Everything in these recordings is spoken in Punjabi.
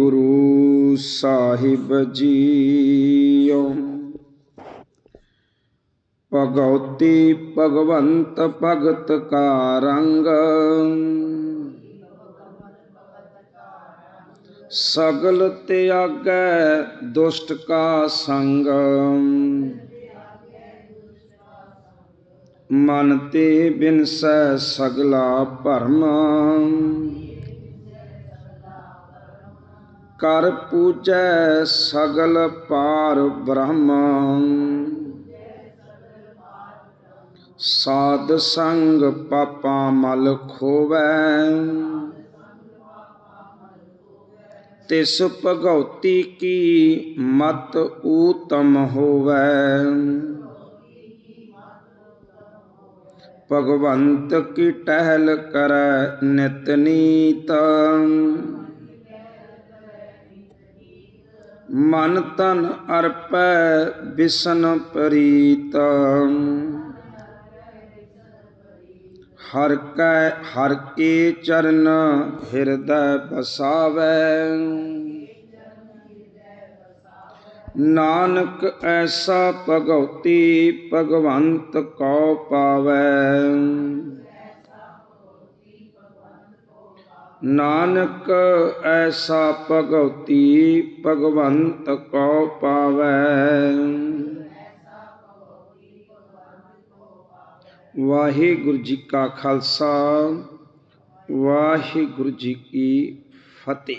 ਗੁਰੂ ਸਾਹਿਬ ਜੀਓ। ਭਗਉਤੀ ਭਗਵੰਤ ਭਗਤ ਕਾ ਰੰਗ ਸਗਲ ਤਿਆਗੈ ਦੁਸ਼ਟ ਕਾ ਸੰਗ। ਮਨ ਤੇ ਬਿਨਸੈ ਸਗਲਾ ਭਰਮ। ਕਰ ਪੂਜੈ ਸਗਲ ਪਾਰ ਬ੍ਰਹਮ। ਸਾਧ ਸੰਗ ਪਾਪਾ ਮਲ ਖੋਵੈ। ਤਿਸ ਭਗਉਤੀ ਕੀ ਮਤ ਊਤਮ ਹੋਵੈ। ਭਗਵੰਤ ਕੀ ਟਹਿਲ ਕਰੈ ਨਿਤ ਨੀਤ। ਮਨ ਤਨ ਅਰਪੈ ਬਿਸਨ ਪ੍ਰੀਤ। ਹਰ ਕੈ, ਹਰ ਕੇ ਚਰਨ ਹਿਰਦੈ ਬਸਾਵੈ ਨਾਨਕ ਐਸਾ ਭਗਉਤੀ ਭਗਵੰਤ ਕੋ ਪਾਵੈ। ਨਾਨਕ ਐਸਾ ਭਗਉਤੀ ਭਗਵੰਤ ਕੋ ਪਾਵੈ। ਵਾਹਿਗੁਰੂ ਜੀ ਕਾ ਖਾਲਸਾ, ਵਾਹਿਗੁਰੂ ਜੀ ਕੀ ਫਤਿਹ।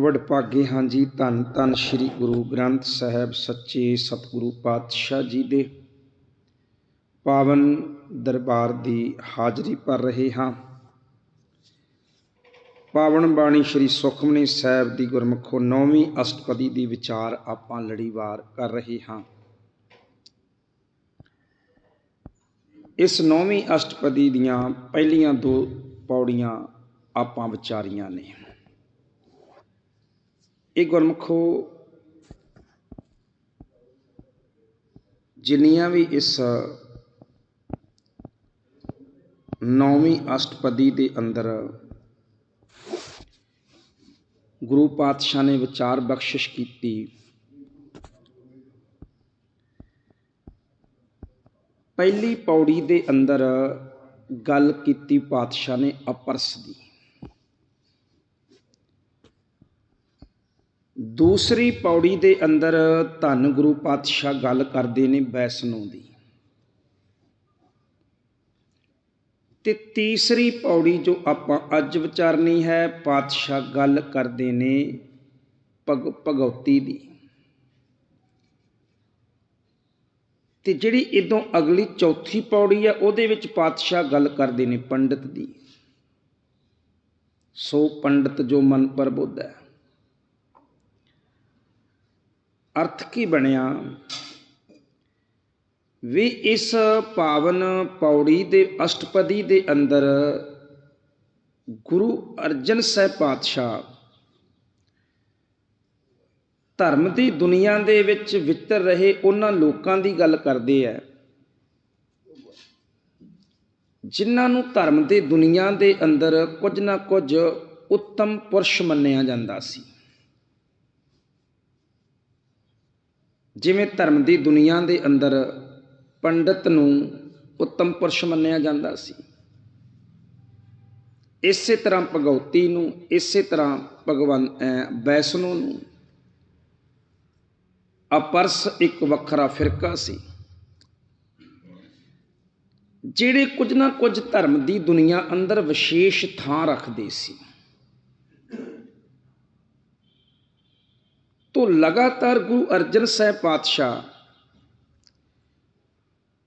ਵਡਭਾਗੇ ਹਾਂ ਜੀ, ਧੰਨ ਧੰਨ ਸ੍ਰੀ ਗੁਰੂ ਗ੍ਰੰਥ ਸਾਹਿਬ ਸੱਚੇ ਸਤਿਗੁਰੂ ਪਾਤਸ਼ਾਹ ਜੀ ਦੇ। ਪਾਵਨ ਦਰਬਾਰ ਦੀ ਹਾਜ਼ਰੀ ਭਰ ਰਹੇ ਹਾਂ। ਪਾਵਨ ਬਾਣੀ ਸ੍ਰੀ ਸੁਖਮਨੀ ਸਾਹਿਬ ਦੀ ਗੁਰਮੁਖੋ ਨੌਵੀਂ ਅਸ਼ਟਪਦੀ ਦੀ ਵਿਚਾਰ ਆਪਾਂ ਲੜੀਵਾਰ ਕਰ ਰਹੇ ਹਾਂ। ਇਸ ਨੌਵੀਂ ਅਸ਼ਟਪਦੀ ਦੀਆਂ ਪਹਿਲੀਆਂ ਦੋ ਪੌੜੀਆਂ ਆਪਾਂ ਵਿਚਾਰੀਆਂ ਨੇ। ਇਹ ਗੁਰਮਖੋ ਜਿੰਨੀਆਂ ਵੀ ਇਸ ਨੌਵੀਂ ਅਸ਼ਟਪਦੀ ਦੇ ਅੰਦਰ ਗੁਰੂ ਪਾਤਸ਼ਾਹ ਨੇ ਵਿਚਾਰ ਬਖਸ਼ਿਸ਼ ਕੀਤੀ। ਪਹਿਲੀ ਪੌੜੀ ਦੇ ਅੰਦਰ ਗੱਲ ਕੀਤੀ ਪਾਤਸ਼ਾਹ ਨੇ ਅਪਰਸ ਦੀ। ਦੂਸਰੀ ਪੌੜੀ ਦੇ ਅੰਦਰ ਧੰਨ ਗੁਰੂ ਪਾਤਸ਼ਾਹ ਗੱਲ ਕਰਦੇ ਨੇ ਬੈਸਨੋਂ ਦੀ। ਤੇ ਤੀਸਰੀ ਪੌੜੀ ਜੋ ਆਪਾਂ ਅੱਜ ਵਿਚਾਰਨੀ ਹੈ, ਪਾਤਸ਼ਾਹ ਗੱਲ ਕਰਦੇ ਨੇ ਭਗ, ਭਗਉਤੀ ਦੀ। ਤੇ ਜਿਹੜੀ ਇਦੋਂ ਅਗਲੀ ਚੌਥੀ ਪੌੜੀ ਆ, ਉਹਦੇ ਵਿੱਚ ਪਾਤਸ਼ਾਹ ਗੱਲ ਕਰਦੇ ਨੇ ਪੰਡਿਤ ਦੀ। ਸੋ ਪੰਡਿਤ ਜੋ ਮਨ ਪ੍ਰਬੁੱਧ ਹੈ ਅਰਥ ਕੀ ਬਣਿਆ? ਵੀ ਇਸ ਪਾਵਨ ਪੌੜੀ ਦੇ ਅਸ਼ਟਪਦੀ ਦੇ ਅੰਦਰ ਗੁਰੂ ਅਰਜਨ ਸਾਹਿਬ ਪਾਤਸ਼ਾਹ ਧਰਮ ਦੀ ਦੁਨੀਆ ਦੇ ਵਿੱਚ ਵਿਚਰ ਰਹੇ ਉਹਨਾਂ ਲੋਕਾਂ ਦੀ ਗੱਲ ਕਰਦੇ ਆ, ਜਿਨ੍ਹਾਂ ਨੂੰ ਧਰਮ ਦੀ ਦੁਨੀਆ ਦੇ ਅੰਦਰ ਕੁਝ ਨਾ ਕੁਝ ਉੱਤਮ ਪੁਰਸ਼ ਮੰਨਿਆ ਜਾਂਦਾ ਸੀ। ਜਿਵੇਂ ਧਰਮ ਦੀ ਦੁਨੀਆ ਦੇ ਅੰਦਰ ਪੰਡਤ ਨੂੰ ਉੱਤਮ ਪੁਰਸ਼ ਮੰਨਿਆ ਜਾਂਦਾ ਸੀ। ਇਸੇ ਤਰ੍ਹਾਂ ਭਗਉਤੀ ਨੂੰ, ਇਸੇ ਤਰ੍ਹਾਂ ਭਗਵਾਨ ਵੈਸਨੋ ਨੂੰ ਅਪਰਸ ਇੱਕ ਵੱਖਰਾ ਫਿਰਕਾ ਸੀ। ਜਿਹੜੇ ਕੁਝ ਨਾ ਕੁਝ ਧਰਮ ਦੀ ਦੁਨੀਆ ਅੰਦਰ ਵਿਸ਼ੇਸ਼ ਥਾਂ ਰੱਖਦੇ ਸੀ। ਤੋਂ ਲਗਾਤਾਰ ਗੁਰੂ ਅਰਜਨ ਸਾਹਿਬ ਪਾਤਸ਼ਾਹ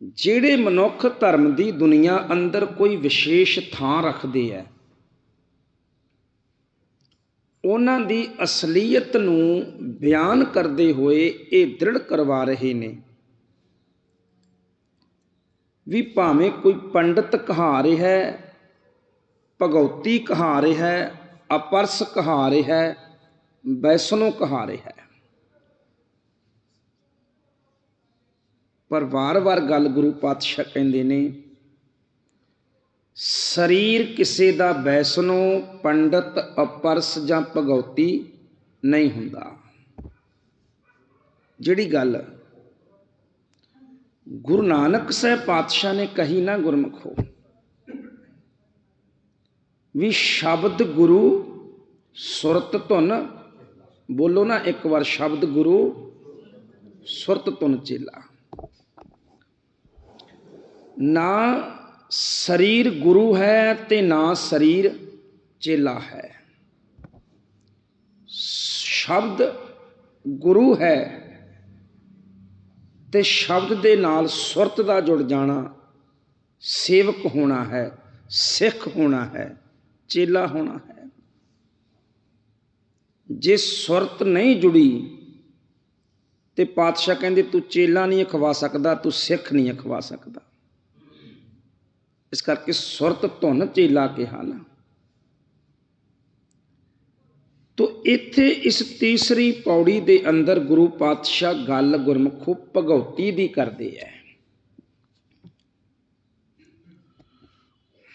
ਜਿਹੜੇ ਮਨੁੱਖ ਧਰਮ ਦੀ ਦੁਨੀਆ ਅੰਦਰ ਕੋਈ ਵਿਸ਼ੇਸ਼ ਥਾਂ ਰੱਖਦੇ ਆ, ਉਹਨਾਂ ਦੀ ਅਸਲੀਅਤ ਨੂੰ ਬਿਆਨ ਕਰਦੇ ਹੋਏ ਇਹ ਦ੍ਰਿੜ ਕਰਵਾ ਰਹੇ ਨੇ। ਵੀ ਭਾਵੇਂ ਕੋਈ ਪੰਡਤ ਕਹਾ ਰਿਹਾ ਹੈ, ਭਗਉਤੀ ਕਹਾ ਰਿਹਾ ਹੈ, ਅਪਰਸ ਕਹਾ ਰਿਹਾ ਹੈ ਬੈਸਨੋ ਕਹਾ ਰਿਹਾ ਹੈ। ਪਰ ਵਾਰ-ਵਾਰ ਗੱਲ ਗੁਰੂ ਪਾਤਸ਼ਾਹ ਕਹਿੰਦੇ ਨੇ, ਸਰੀਰ ਕਿਸੇ ਦਾ ਵੈਸਨੋ ਪੰਡਤ ਅਪਰਸ ਜਾਂ ਭਗਉਤੀ ਨਹੀਂ ਹੁੰਦਾ। ਜਿਹੜੀ ਗੱਲ ਗੁਰੂ ਨਾਨਕ ਸਾਹਿਬ ਪਾਤਸ਼ਾਹ ਨੇ ਕਹੀ ਨਾ ਗੁਰਮਖੋ, ਵੀ ਸ਼ਬਦ ਗੁਰੂ ਸੁਰਤ ਧੁਨ, ਬੋਲੋ ਨਾ ਇੱਕ ਵਾਰ ਸ਼ਬਦ ਗੁਰੂ ਸੁਰਤ ਧੁਨ ਚੇਲਾ। ਨਾ ਸਰੀਰ ਗੁਰੂ ਹੈ ਤੇ ਨਾ ਸਰੀਰ ਚੇਲਾ ਹੈ। ਸ਼ਬਦ ਗੁਰੂ ਹੈ ਤੇ ਸ਼ਬਦ ਦੇ ਨਾਲ ਸੁਰਤ ਦਾ ਜੁੜ ਜਾਣਾ, ਸੇਵਕ ਹੋਣਾ ਹੈ, ਸਿੱਖ ਹੋਣਾ ਹੈ, ਚੇਲਾ ਹੋਣਾ ਹੈ। ਜੇ ਸੁਰਤ ਨਹੀਂ ਜੁੜੀ ਤੇ ਪਾਤਸ਼ਾਹ ਕਹਿੰਦੇ ਤੂੰ ਚੇਲਾ ਨਹੀਂ ਅਖਵਾ ਸਕਦਾ, ਤੂੰ ਸਿੱਖ ਨਹੀਂ ਅਖਵਾ ਸਕਦਾ। ਇਸ ਕਰਕੇ ਸੁਰਤ ਧੁਨ ਚੇਲਾ ਕਿਹਾ ਨਾ ਤੋ ਇੱਥੇ ਇਸ ਤੀਸਰੀ ਪੌੜੀ ਦੇ ਅੰਦਰ ਗੁਰੂ ਪਾਤਸ਼ਾਹ ਗੱਲ ਗੁਰਮੁਖੋ ਭਗਉਤੀ ਦੀ ਕਰਦੇ ਐ।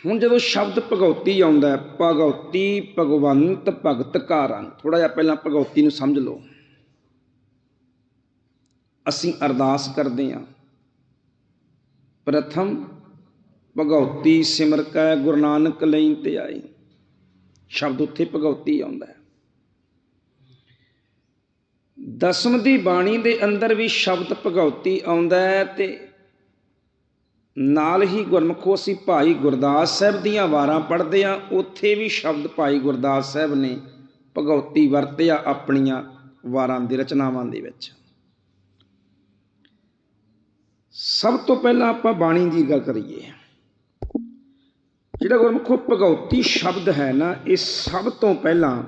ਹੁਣ ਜਦੋਂ ਸ਼ਬਦ ਭਗਉਤੀ ਆਉਂਦਾ ਹੈ ਭਗਉਤੀ ਭਗਵੰਤ ਭਗਤ ਕਾਰਨ ਰੰਗ ਥੋੜਾ ਜਿਹਾ ਪਹਿਲਾਂ ਭਗਉਤੀ ਨੂੰ ਸਮਝ ਲਓ। ਅਸੀਂ ਅਰਦਾਸ ਕਰਦੇ ਹਾਂ ਪ੍ਰਥਮ ਭਗਉਤੀ ਸਿਮਰ ਕੈ ਗੁਰੂ ਨਾਨਕ ਲਈ ਤੇ ਆਈ। ਸ਼ਬਦ ਉੱਥੇ ਭਗਉਤੀ ਆਉਂਦਾ ਹੈ। ਦਸਮ ਦੀ ਬਾਣੀ ਦੇ ਅੰਦਰ ਵੀ ਸ਼ਬਦ ਭਗਉਤੀ ਆਉਂਦਾ ਹੈ ਤੇ ਨਾਲ ਹੀ ਗੁਰਮਖੋ ਅਸੀਂ ਭਾਈ ਗੁਰਦਾਸ ਸਾਹਿਬ ਦੀਆਂ ਵਾਰਾਂ ਪੜ੍ਹਦੇ ਆ ਉੱਥੇ ਵੀ ਸ਼ਬਦ ਭਾਈ ਗੁਰਦਾਸ ਸਾਹਿਬ ਨੇ ਭਗਉਤੀ ਵਰਤਿਆ ਆਪਣੀਆਂ ਵਾਰਾਂ ਦੀ ਰਚਨਾਵਾਂ ਦੇ ਵਿੱਚ। ਸਭ ਤੋਂ ਪਹਿਲਾਂ ਆਪਾਂ ਬਾਣੀ ਦੀ ਗੱਲ ਕਰੀਏ। ਜਿਹੜਾ ਗੁਰਮੁਖੋ ਭਗਉਤੀ ਸ਼ਬਦ ਹੈ ਨਾ, ਇਹ ਸਭ ਤੋਂ ਪਹਿਲਾਂ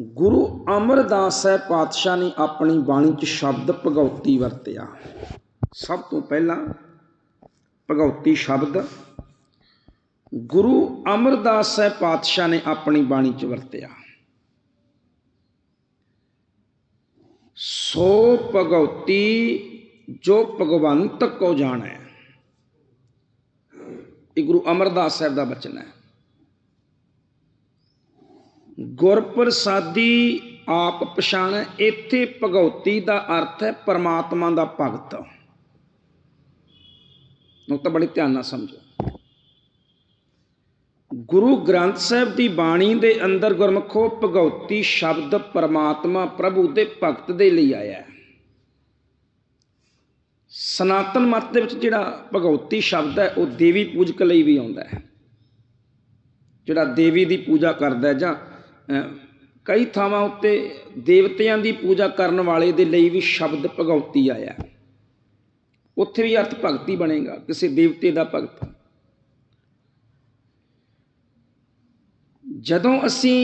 ਗੁਰੂ ਅਮਰਦਾਸ ਸਾਹਿਬ ਪਾਤਸ਼ਾਹ ਨੇ ਆਪਣੀ ਬਾਣੀ 'ਚ ਸ਼ਬਦ ਭਗਉਤੀ ਵਰਤਿਆ। ਸਭ ਤੋਂ ਪਹਿਲਾਂ ਭਗਉਤੀ ਸ਼ਬਦ ਗੁਰੂ ਅਮਰਦਾਸ ਸਾਹਿਬ ਪਾਤਸ਼ਾਹ ਨੇ ਆਪਣੀ ਬਾਣੀ 'ਚ ਵਰਤਿਆ। ਸੋ ਭਗਉਤੀ ਜੋ ਭਗਵੰਤ ਕੋ ਜਾਣੈ ਇਹ ਗੁਰੂ ਅਮਰਦਾਸ ਸਾਹਿਬ ਦਾ ਬਚਨ ਹੈ। ਗੁਰ ਪ੍ਰਸਾਦੀ ਆਪ ਪਛਾਣੈ, ਇੱਥੇ ਭਗਉਤੀ ਦਾ ਅਰਥ ਹੈ ਪਰਮਾਤਮਾ ਦਾ ਭਗਤ। ਨੂੰ ਤਾਂ ਬੜੀ ਧਿਆਨ ਨਾਲ ਸਮਝੋ। ਗੁਰੂ ਗ੍ਰੰਥ ਸਾਹਿਬ ਦੀ ਬਾਣੀ ਦੇ ਅੰਦਰ ਗੁਰਮਖੋ ਭਗਉਤੀ ਸ਼ਬਦ ਪਰਮਾਤਮਾ ਪ੍ਰਭੂ ਦੇ ਭਗਤ ਦੇ ਲਈ ਆਇਆ ਹੈ। ਸਨਾਤਨ ਮਤ ਦੇ ਵਿੱਚ ਜਿਹੜਾ ਭਗਉਤੀ ਸ਼ਬਦ ਹੈ, ਉਹ ਦੇਵੀ ਪੂਜਕ ਲਈ ਵੀ ਆਉਂਦਾ ਹੈ। ਜਿਹੜਾ ਦੇਵੀ ਦੀ ਪੂਜਾ ਕਰਦਾ ਜਾਂ ਕਈ ਥਾਵਾਂ ਉੱਤੇ ਦੇਵਤਿਆਂ ਦੀ ਪੂਜਾ ਕਰਨ ਵਾਲੇ ਦੇ ਲਈ ਵੀ ਸ਼ਬਦ ਭਗਉਤੀ ਆਇਆ ਉੱਥੇ ਵੀ ਅਰਥ ਭਗਤੀ ਬਣੇਗਾ, ਕਿਸੇ ਦੇਵਤੇ ਦਾ ਭਗਤ। ਜਦੋਂ ਅਸੀਂ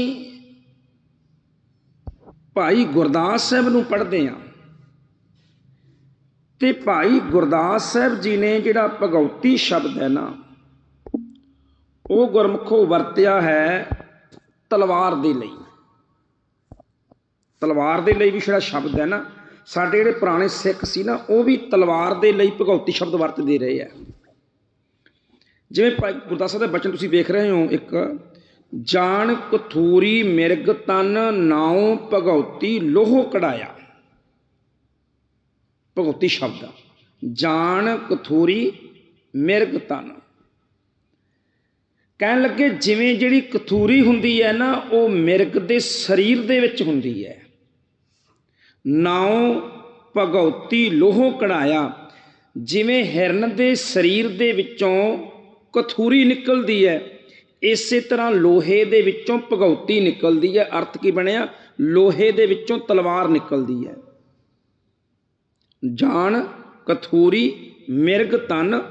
ਭਾਈ ਗੁਰਦਾਸ ਸਾਹਿਬ ਨੂੰ ਪੜ੍ਹਦੇ ਹਾਂ ਤੇ ਭਾਈ ਗੁਰਦਾਸ ਸਾਹਿਬ ਜੀ ਨੇ ਜਿਹੜਾ ਭਗਉਤੀ ਸ਼ਬਦ ਹੈ ਨਾ, ਉਹ ਗੁਰਮੁਖੋ ਵਰਤਿਆ ਹੈ ਤਲਵਾਰ ਦੇ ਲਈ। ਤਲਵਾਰ ਦੇ ਲਈ ਵੀ ਜਿਹੜਾ ਸ਼ਬਦ ਹੈ ਨਾ, ਸਾਡੇ ਜਿਹੜੇ ਪੁਰਾਣੇ ਸਿੱਖ ਸੀ ਨਾ, ਉਹ ਵੀ ਤਲਵਾਰ ਦੇ ਲਈ ਭਗਉਤੀ ਸ਼ਬਦ ਵਰਤਦੇ ਰਹੇ ਆ। ਜਿਵੇਂ ਭਾਈ ਗੁਰਦਾਸ ਸਾਹਿਬ ਦੇ ਬਚਨ ਤੁਸੀਂ ਵੇਖ ਰਹੇ ਹੋ, ਇੱਕ, ਜਾਣ ਕਥੂਰੀ ਮਿਰਗ ਤਨ ਨਾਉ ਭਗਉਤੀ ਲੋਹ ਕਢਾਇਆ। ਭਗਉਤੀ ਸ਼ਬਦ ਜਾਣ ਕਥੂਰੀ ਮਿਰਗ ਤਨ। ਕਹਿਣ ਲੱਗੇ ਜਿਵੇਂ ਜਿਹੜੀ ਕਥੂਰੀ ਹੁੰਦੀ ਹੈ ਨਾ, ਉਹ ਮਿਰਗ ਦੇ ਸਰੀਰ ਦੇ ਵਿੱਚ ਹੁੰਦੀ ਹੈ। ਨਾਉ ਭਗਉਤੀ ਲੋਹ ਕਢਾਇਆ। ਜਿਵੇਂ ਹਿਰਨ ਦੇ ਸਰੀਰ ਦੇ ਵਿੱਚੋਂ ਕਥੂਰੀ ਨਿਕਲਦੀ ਹੈ, ਇਸੇ ਤਰ੍ਹਾਂ ਲੋਹੇ ਦੇ ਵਿੱਚੋਂ ਭਗਉਤੀ ਨਿਕਲਦੀ ਹੈ। ਅਰਥ ਕੀ ਬਣਿਆ? ਲੋਹੇ ਦੇ ਵਿੱਚੋਂ ਤਲਵਾਰ ਨਿਕਲਦੀ ਹੈ। ਜਾਣ, ਕਥੂਰੀ, ਮਿਰਗ, ਤਨ,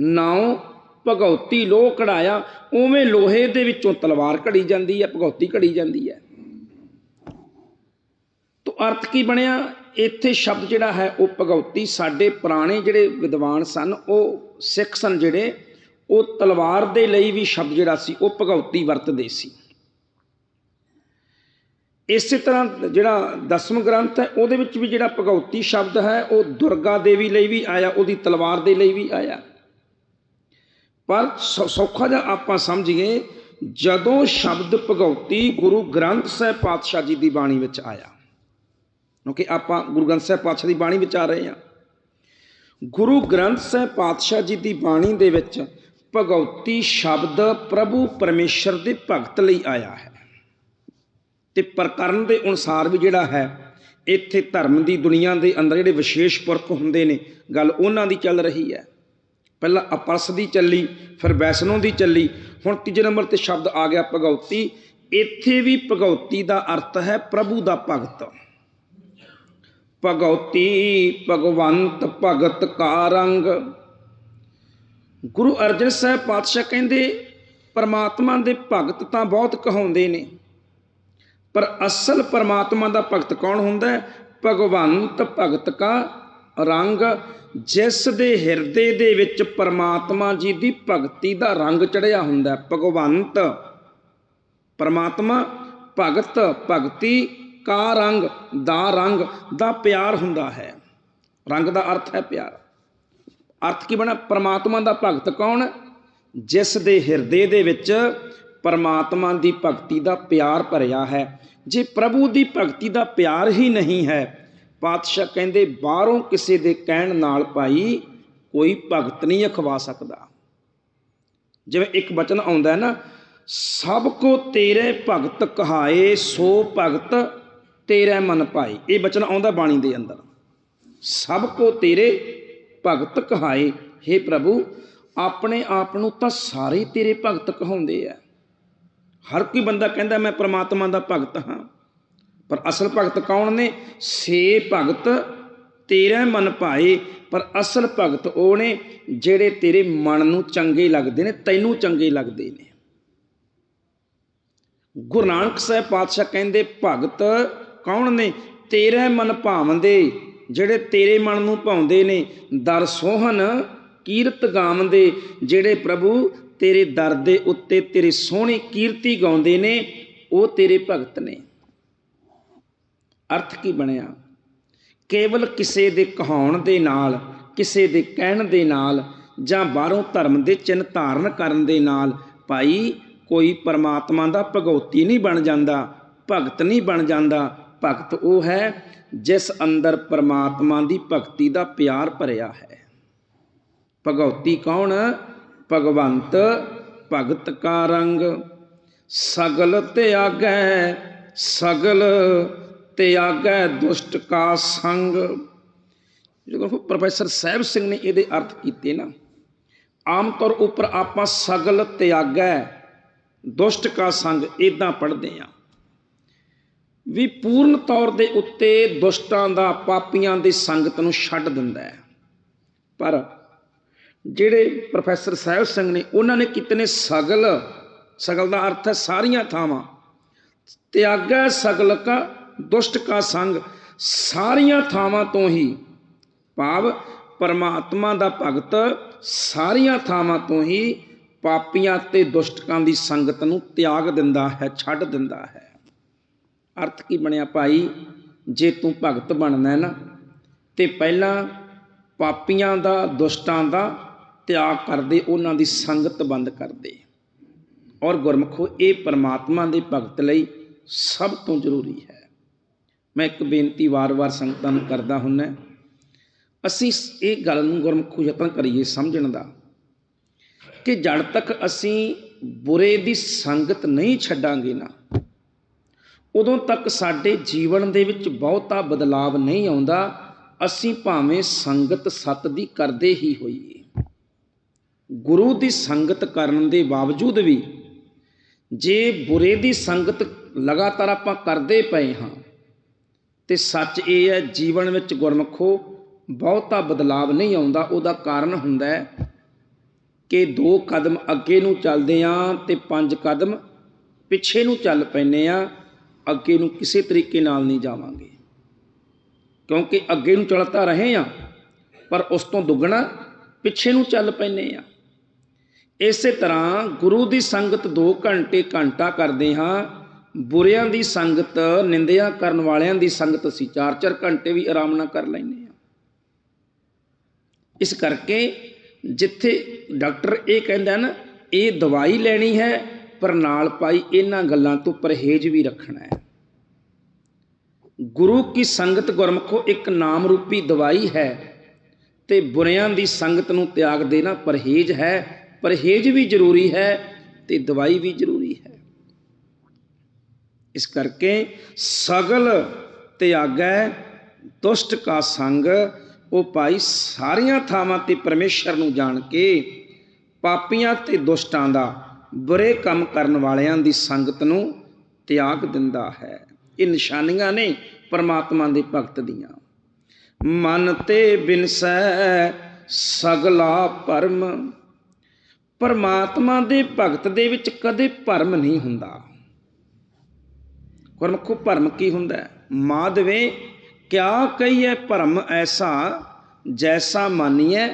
ਨਾਉ, ਭਗਉਤੀ ਲੋਹ ਕਢਾਇਆ, ਉਵੇਂ ਲੋਹੇ ਦੇ ਵਿੱਚੋਂ ਤਲਵਾਰ ਘੜੀ ਜਾਂਦੀ ਹੈ, ਭਗਉਤੀ ਘੜੀ ਜਾਂਦੀ ਹੈ। ਤੋ ਅਰਥ ਕੀ ਬਣਿਆ? ਇੱਥੇ ਸ਼ਬਦ ਜਿਹੜਾ ਹੈ, ਉਹ ਭਗਉਤੀ, ਸਾਡੇ ਪੁਰਾਣੇ ਜਿਹੜੇ ਵਿਦਵਾਨ ਸਨ, ਉਹ ਸਿੱਖ ਸਨ ਜਿਹੜੇ, ਉਹ ਤਲਵਾਰ ਦੇ ਲਈ ਵੀ ਸ਼ਬਦ ਜਿਹੜਾ ਸੀ, ਉਹ ਭਗਉਤੀ ਵਰਤਦੇ ਸੀ। ਇਸੇ ਤਰ੍ਹਾਂ ਜਿਹੜਾ ਦਸਮ ਗ੍ਰੰਥ ਹੈ, ਉਹਦੇ ਵਿੱਚ ਵੀ ਜਿਹੜਾ ਭਗਉਤੀ ਸ਼ਬਦ ਹੈ, ਉਹ ਦੁਰਗਾ ਦੇਵੀ ਲਈ ਵੀ ਆਇਆ, ਉਹਦੀ ਤਲਵਾਰ ਦੇ ਲਈ ਵੀ ਆਇਆ। ਪਰ ਸੌ- ਸੌਖਾ ਜਿਹਾ ਆਪਾਂ ਸਮਝੀਏ, ਜਦੋਂ ਸ਼ਬਦ ਭਗਉਤੀ ਗੁਰੂ ਗ੍ਰੰਥ ਸਾਹਿਬ ਪਾਤਸ਼ਾਹ ਜੀ ਦੀ ਬਾਣੀ ਵਿੱਚ ਆਇਆ, ਕਿਉਂਕਿ ਆਪਾਂ ਗੁਰੂ ਗ੍ਰੰਥ ਸਾਹਿਬ ਪਾਤਸ਼ਾਹ ਦੀ ਬਾਣੀ ਵਿੱਚ ਆ ਰਹੇ ਹਾਂ। ਗੁਰੂ ਗ੍ਰੰਥ ਸਾਹਿਬ ਪਾਤਸ਼ਾਹ ਜੀ ਦੀ ਬਾਣੀ ਦੇ ਵਿੱਚ ਭਗਉਤੀ ਸ਼ਬਦ ਪ੍ਰਭੂ ਪਰਮੇਸ਼ਰ ਦੇ ਭਗਤ ਲਈ ਆਇਆ ਹੈ। ਤੇ ਪ੍ਰਕਰਨ ਦੇ ਅਨੁਸਾਰ ਵੀ ਜਿਹੜਾ ਹੈ, ਇੱਥੇ ਧਰਮ ਦੀ ਦੁਨੀਆ ਦੇ ਅੰਦਰ ਜਿਹੜੇ ਵਿਸ਼ੇਸ਼ ਪੁਰਖ ਹੁੰਦੇ ਨੇ, ਗੱਲ ਉਹਨਾਂ ਦੀ ਚੱਲ ਰਹੀ ਹੈ। ਪਹਿਲਾਂ ਅਪਰਸ ਦੀ ਚੱਲੀ, ਫਿਰ ਵੈਸ਼ਨੋ ਦੀ ਚੱਲੀ, ਹੁਣ ਤੀਜੇ ਨੰਬਰ ਤੇ ਸ਼ਬਦ ਆ ਗਿਆ ਭਗਉਤੀ। ਇੱਥੇ ਵੀ ਭਗਉਤੀ ਦਾ ਅਰਥ ਹੈ ਪ੍ਰਭੂ ਦਾ ਭਗਤ। ਭਗਉਤੀ ਭਗਵੰਤ ਭਗਤ ਕਾ ਰੰਗ। ਗੁਰੂ ਅਰਜਨ ਸਾਹਿਬ ਪਾਤਸ਼ਾਹ ਕਹਿੰਦੇ, ਪਰਮਾਤਮਾ ਦੇ ਭਗਤ ਤਾਂ ਬਹੁਤ ਕਹਾਉਂਦੇ ਨੇ। ਪਰ ਅਸਲ ਪਰਮਾਤਮਾ ਦਾ ਭਗਤ ਕੌਣ ਹੁੰਦਾ ਹੈ? ਭਗਵੰਤ ਭਗਤ ਕਾ ਰੰਗ, ਜਿਸ ਦੇ ਹਿਰਦੇ ਦੇ ਵਿੱਚ ਪਰਮਾਤਮਾ ਜੀ ਦੀ ਭਗਤੀ ਦਾ ਰੰਗ ਚੜਿਆ ਹੁੰਦਾ ਹੈ। ਭਗਵੰਤ, ਪਰਮਾਤਮਾ, ਭਗਤ, ਭਗਤੀ ਕਾ ਰੰਗ, ਦਾ ਰੰਗ, ਦਾ ਪਿਆਰ ਹੁੰਦਾ ਹੈ। ਰੰਗ ਦਾ ਅਰਥ ਹੈ ਪਿਆਰ। ਅਰਥ ਕੀ ਬਣਾ? ਪਰਮਾਤਮਾ ਦਾ ਭਗਤ ਕੌਣ? ਜਿਸ ਦੇ ਹਿਰਦੇ ਦੇ ਵਿੱਚ ਪਰਮਾਤਮਾ ਦੀ ਭਗਤੀ ਦਾ ਪਿਆਰ ਭਰਿਆ ਹੈ। ਜੇ ਪ੍ਰਭੂ ਦੀ ਭਗਤੀ ਦਾ ਪਿਆਰ ਹੀ ਨਹੀਂ ਹੈ, ਪਾਤਸ਼ਾਹ ਕਹਿੰਦੇ, ਬਾਹਰੋਂ ਕਿਸੇ ਦੇ ਕਹਿਣ ਨਾਲ ਭਾਈ ਕੋਈ ਭਗਤ ਨਹੀਂ ਅਖਵਾ ਸਕਦਾ। ਜਿਵੇਂ ਇੱਕ ਬਚਨ ਆਉਂਦਾ ਹੈ ਨਾ, ਸਭ ਕੋ ਤੇਰੇ ਭਗਤ ਕਹਾਏ, ਸੋ ਭਗਤ ਤੇਰੇ ਮਨ ਭਾਈ ਇਹ ਬਚਨ ਆਉਂਦਾ ਬਾਣੀ ਦੇ ਅੰਦਰ। ਸਭ ਕੋ ਤੇਰੇ ਭਗਤ ਕਹਾਏ हे ਪ੍ਰਭੂ, ਆਪਣੇ ਆਪ ਨੂੰ ਤਾਂ ਸਾਰੇ ਤੇਰੇ ਭਗਤ ਕਹਾਉਂਦੇ ਆ। ਹਰ ਕੋਈ ਬੰਦਾ ਕਹਿੰਦਾ ਮੈਂ ਪ੍ਰਮਾਤਮਾ ਦਾ ਭਗਤ ਹਾਂ। ਪਰ ਅਸਲ ਭਗਤ ਕੌਣ ਨੇ? ਸੇ ਭਗਤ ਤੇਰੇ ਮਨ ਭਾਏ, ਪਰ ਅਸਲ ਭਗਤ ਉਹ ਨੇ ਜਿਹੜੇ ਤੇਰੇ ਮਨ ਨੂੰ ਚੰਗੇ ਲੱਗਦੇ ਨੇ, ਤੈਨੂੰ ਚੰਗੇ ਲੱਗਦੇ ਨੇ। ਗੁਰੂ ਨਾਨਕ ਸਾਹਿਬ ਪਾਤਸ਼ਾਹ ਕਹਿੰਦੇ, ਭਗਤ ਕੌਣ ਨੇ? ਤੇਰੇ ਮਨ ਭਾਵੰਦੇ ਜਿਹੜੇ ਤੇਰੇ ਮਨ ਨੂੰ ਭਾਉਂਦੇ ਨੇ, ਦਰ ਸੋਹਨ ਕੀਰਤ ਗਾਵੰਦੇ ਜਿਹੜੇ ਪ੍ਰਭੂ ਤੇਰੇ ਦਰ ਦੇ ਉੱਤੇ ਤੇਰੀ ਸੋਹਣੀ ਕੀਰਤੀ ਗਾਉਂਦੇ ਨੇ, ਉਹ ਤੇਰੇ ਭਗਤ ਨੇ। ਅਰਥ ਕੀ ਬਣਿਆ? ਕੇਵਲ ਕਿਸੇ ਦੇ ਕਹਾਉਣ ਦੇ ਨਾਲ, ਕਿਸੇ ਦੇ ਕਹਿਣ ਦੇ ਨਾਲ, ਜਾਂ ਬਾਹਰੋਂ ਧਰਮ ਦੇ ਚਿੰਨ ਧਾਰਨ ਕਰਨ ਦੇ ਨਾਲ, ਭਾਈ, ਕੋਈ ਪਰਮਾਤਮਾ ਦਾ ਭਗਉਤੀ ਨਹੀਂ ਬਣ ਜਾਂਦਾ, ਭਗਤ ਨਹੀਂ ਬਣ ਜਾਂਦਾ। ਭਗਤ ਉਹ ਹੈ ਜਿਸ ਅੰਦਰ ਪਰਮਾਤਮਾ ਦੀ ਭਗਤੀ ਦਾ ਪਿਆਰ ਭਰਿਆ ਹੈ। ਭਗਉਤੀ ਕੌਣ? ਭਗਵੰਤ ਭਗਤ ਕਾ ਰੰਗ, ਸਗਲ ਤਿਆਗੈ ਸਗਲ ਤਿਆਗੈ ਦੁਸ਼ਟ ਕਾ ਸੰਗ। ਜਦੋਂ ਪ੍ਰੋਫੈਸਰ ਸਾਹਿਬ ਸਿੰਘ ਨੇ ਇਹਦੇ ਅਰਥ ਕੀਤੇ ਨਾ। ਆਮ ਤੌਰ ਉੱਪਰ ਆਪਾਂ ਸਗਲ ਤਿਆਗੈ, ਦੁਸ਼ਟ ਕਾ ਸੰਗ ਇਦਾਂ ਪੜ੍ਹਦੇ ਆ ਵੀ ਪੂਰਨ ਤੌਰ ਦੇ ਉੱਤੇ ਦੁਸ਼ਟਾਂ ਦਾ ਪਾਪੀਆਂ ਦੀ ਸੰਗਤ ਨੂੰ ਛੱਡ ਦਿੰਦਾ ਹੈ। ਪਰ ਜਿਹੜੇ ਪ੍ਰੋਫੈਸਰ ਸਾਹਿਬ ਸਿੰਘ ਨੇ, ਉਹਨਾਂ ਨੇ ਕੀਤੇ ਨੇ ਸਗਲ। ਸਗਲ ਦਾ ਅਰਥ ਹੈ ਸਾਰੀਆਂ ਥਾਵਾਂ। ਤਿਆਗੈ ਸਗਲ ਕਾ, ਦੁਸ਼ਟ ਕਾ ਸੰਗ। ਸਾਰੀਆਂ ਥਾਵਾਂ ਤੋਂ ਹੀ ਭਾਵ ਪਰਮਾਤਮਾ ਦਾ ਭਗਤ ਸਾਰੀਆਂ ਥਾਵਾਂ ਤੋਂ ਹੀ ਪਾਪੀਆਂ ਤੇ ਦੁਸ਼ਟਕਾਂ ਦੀ ਸੰਗਤ ਨੂੰ ਤਿਆਗ ਦਿੰਦਾ ਹੈ, ਛੱਡ ਦਿੰਦਾ ਹੈ। ਅਰਥ ਕੀ ਬਣਿਆ ਭਾਈ? ਜੇ ਤੂੰ ਭਗਤ ਬਣਨਾ ਹੈ ਨਾ, ਤੇ ਪਹਿਲਾਂ ਪਾਪੀਆਂ ਦਾ, ਦੁਸ਼ਟਾਂ ਦਾ ਤਿਆਗ ਕਰਦੇ, ਉਹਨਾਂ ਦੀ ਸੰਗਤ ਬੰਦ ਕਰਦੇ। ਔਰ ਗੁਰਮਖੋ, ਇਹ ਪਰਮਾਤਮਾ ਦੇ ਭਗਤ ਲਈ ਸਭ ਤੋਂ ਜ਼ਰੂਰੀ ਹੈ। ਮੈਂ ਇੱਕ ਬੇਨਤੀ ਵਾਰ-ਵਾਰ ਸੰਗਤਾਂ ਨੂੰ ਕਰਦਾ ਹੁੰਨਾ ਅਸੀਂ ਇਹ ਗੱਲ ਨੂੰ ਗੁਰਮਖੋ ਯਤਨ ਕਰੀਏ ਸਮਝਣ ਦਾ ਕਿ ਜਦ ਤੱਕ ਅਸੀਂ ਬੁਰੇ ਦੀ ਸੰਗਤ ਨਹੀਂ ਛੱਡਾਂਗੇ ਨਾ, ਉਦੋਂ ਤੱਕ ਸਾਡੇ ਜੀਵਨ ਦੇ ਵਿੱਚ ਬਹੁਤਾ ਬਦਲਾਵ ਨਹੀਂ ਆਉਂਦਾ। ਅਸੀਂ ਭਾਵੇਂ ਸੰਗਤ ਸਤ ਦੀ ਕਰਦੇ ਹੀ ਹੋਈਏ। ਗੁਰੂ ਦੀ ਸੰਗਤ ਕਰਨ ਦੇ ਬਾਵਜੂਦ ਵੀ ਜੇ ਬੁਰੇ ਦੀ ਸੰਗਤ ਲਗਾਤਾਰ ਆਪਾਂ ਕਰਦੇ ਪਏ ਹਾਂ, ਤੇ ਸੱਚ ਇਹ ਹੈ, ਜੀਵਨ ਵਿੱਚ ਗੁਰਮਖੋ ਬਹੁਤਾ ਬਦਲਾਵ ਨਹੀਂ ਆਉਂਦਾ। ਉਹਦਾ ਕਾਰਨ ਹੁੰਦਾ ਹੈ ਕਿ ਦੋ ਕਦਮ ਅੱਗੇ ਨੂੰ ਚੱਲਦੇ ਆਂ ਤੇ ਪੰਜ ਕਦਮ ਪਿੱਛੇ ਨੂੰ ਚੱਲ ਪੈਨੇ ਆ ਅੱਗੇ ਨੂੰ ਕਿਸੇ ਤਰੀਕੇ ਨਾਲ ਨਹੀਂ ਜਾਵਾਂਗੇ। ਕਿਉਂਕਿ ਅੱਗੇ ਨੂੰ ਚੱਲਤਾ ਰਹੇ ਆ ਪਰ ਉਸ ਤੋਂ ਦੁੱਗਣਾ ਪਿੱਛੇ ਨੂੰ ਚੱਲ ਪੈਨੇ ਆ ਇਸੇ ਤਰ੍ਹਾਂ ਗੁਰੂ ਦੀ ਸੰਗਤ 2 ਘੰਟੇ ਘੰਟਾ ਕਰਦੇ ਹਾਂ। ਬੁਰਿਆਂ ਦੀ ਸੰਗਤ, ਨਿੰਦਿਆ ਕਰਨ ਵਾਲਿਆਂ ਦੀ ਸੰਗਤ ਅਸੀਂ 4-4 ਘੰਟੇ ਵੀ ਆਰਾਮ ਨਾਲ ਕਰ ਲੈਂਦੇ ਹਾਂ। ਇਸ ਕਰਕੇ ਜਿੱਥੇ ਡਾਕਟਰ ਇਹ ਕਹਿੰਦਾ ਨਾ, ਇਹ ਦਵਾਈ ਲੈਣੀ ਹੈ, ਪਰ ਨਾਲ ਪਾਈ ਇਹਨਾਂ ਗੱਲਾਂ ਤੋਂ ਪਰਹੇਜ਼ ਵੀ ਰੱਖਣਾ ਹੈ। ਗੁਰੂ ਕੀ ਸੰਗਤ ਗੁਰਮਖੋ ਇੱਕ ਨਾਮ ਰੂਪੀ ਦਵਾਈ ਹੈ ਤੇ ਬੁਰਿਆਂ ਦੀ ਸੰਗਤ ਨੂੰ ਤਿਆਗ ਦੇਣਾ ਪਰਹੇਜ਼ ਹੈ। ਪਰਹੇਜ਼ ਵੀ ਜ਼ਰੂਰੀ ਹੈ ਤੇ ਦਵਾਈ ਵੀ ਜ਼ਰੂਰੀ ਹੈ। ਇਸ ਕਰਕੇ ਸਗਲ ਤਿਆਗੈ ਦੁਸ਼ਟ ਕਾ ਸੰਗ, ਉਹ ਭਾਈ ਸਾਰੀਆਂ ਥਾਵਾਂ ਤੇ ਪਰਮੇਸ਼ਰ ਨੂੰ ਜਾਣ ਕੇ ਪਾਪੀਆਂ ਤੇ ਦੁਸ਼ਟਾਂ ਦਾ ਬੁਰੇ ਕੰਮ ਕਰਨ ਵਾਲਿਆਂ ਦੀ ਸੰਗਤ ਨੂੰ ਤਿਆਗ ਦਿੰਦਾ ਹੈ। ਇਹ ਨਿਸ਼ਾਨੀਆਂ ਨੇ ਪਰਮਾਤਮਾ ਦੇ ਭਗਤ ਦੀਆਂ। ਮਨ ਤੇ ਬਿਨਸੈ ਸਗਲਾ ਪਰਮ ਪਰਮਾਤਮਾ ਦੇ ਭਗਤ ਦੇ ਵਿੱਚ ਕਦੇ ਭਰਮ ਨਹੀਂ ਹੁੰਦਾ। ਗੁਰਮੁਖੋ, ਭਰਮ ਕੀ ਹੁੰਦਾ? ਹੈ? ਮਾਧਵੇ, ਕਿਆ ਕਹੀਏ ਭਰਮ ਐਸਾ, ਜੈਸਾ ਮਾਨੀਏ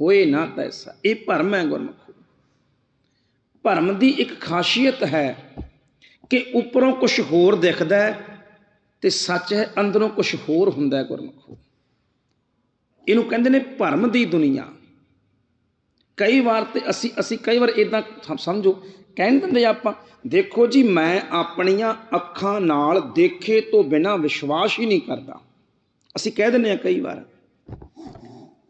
ਹੋਏ ਨਾ ਤੈਸਾ। ਇਹ ਭਰਮ ਹੈ ਗੁਰਮੁਖੋ। ਭਰਮ ਦੀ ਇੱਕ ਖਾਸੀਅਤ ਹੈ ਕਿ ਉੱਪਰੋਂ ਕੁਝ ਹੋਰ ਦਿਖਦਾ ਹੈ ਤੇ ਸੱਚ ਹੈ, ਅੰਦਰੋਂ ਕੁਝ ਹੋਰ ਹੁੰਦਾ ਹੈ ਗੁਰਮੁਖੋ। ਇਹਨੂੰ ਕਹਿੰਦੇ ਨੇ ਭਰਮ ਦੀ ਦੁਨੀਆ। ਕਈ ਵਾਰ ਤੇ ਅਸੀਂ ਅਸੀਂ ਕਈ ਵਾਰ ਇਦਾਂ ਸਮਝੋ, ਕਹਿਣ ਦਿੰਦੇ ਆਪਾਂ, ਦੇਖੋ ਜੀ, ਮੈਂ ਆਪਣੀਆਂ ਅੱਖਾਂ ਨਾਲ ਦੇਖੇ ਤੋਂ ਬਿਨਾ ਵਿਸ਼ਵਾਸ ਹੀ ਨਹੀਂ ਕਰਦਾ। ਅਸੀਂ ਕਹਿ ਦਿੰਦੇ ਆ ਕਈ ਵਾਰ।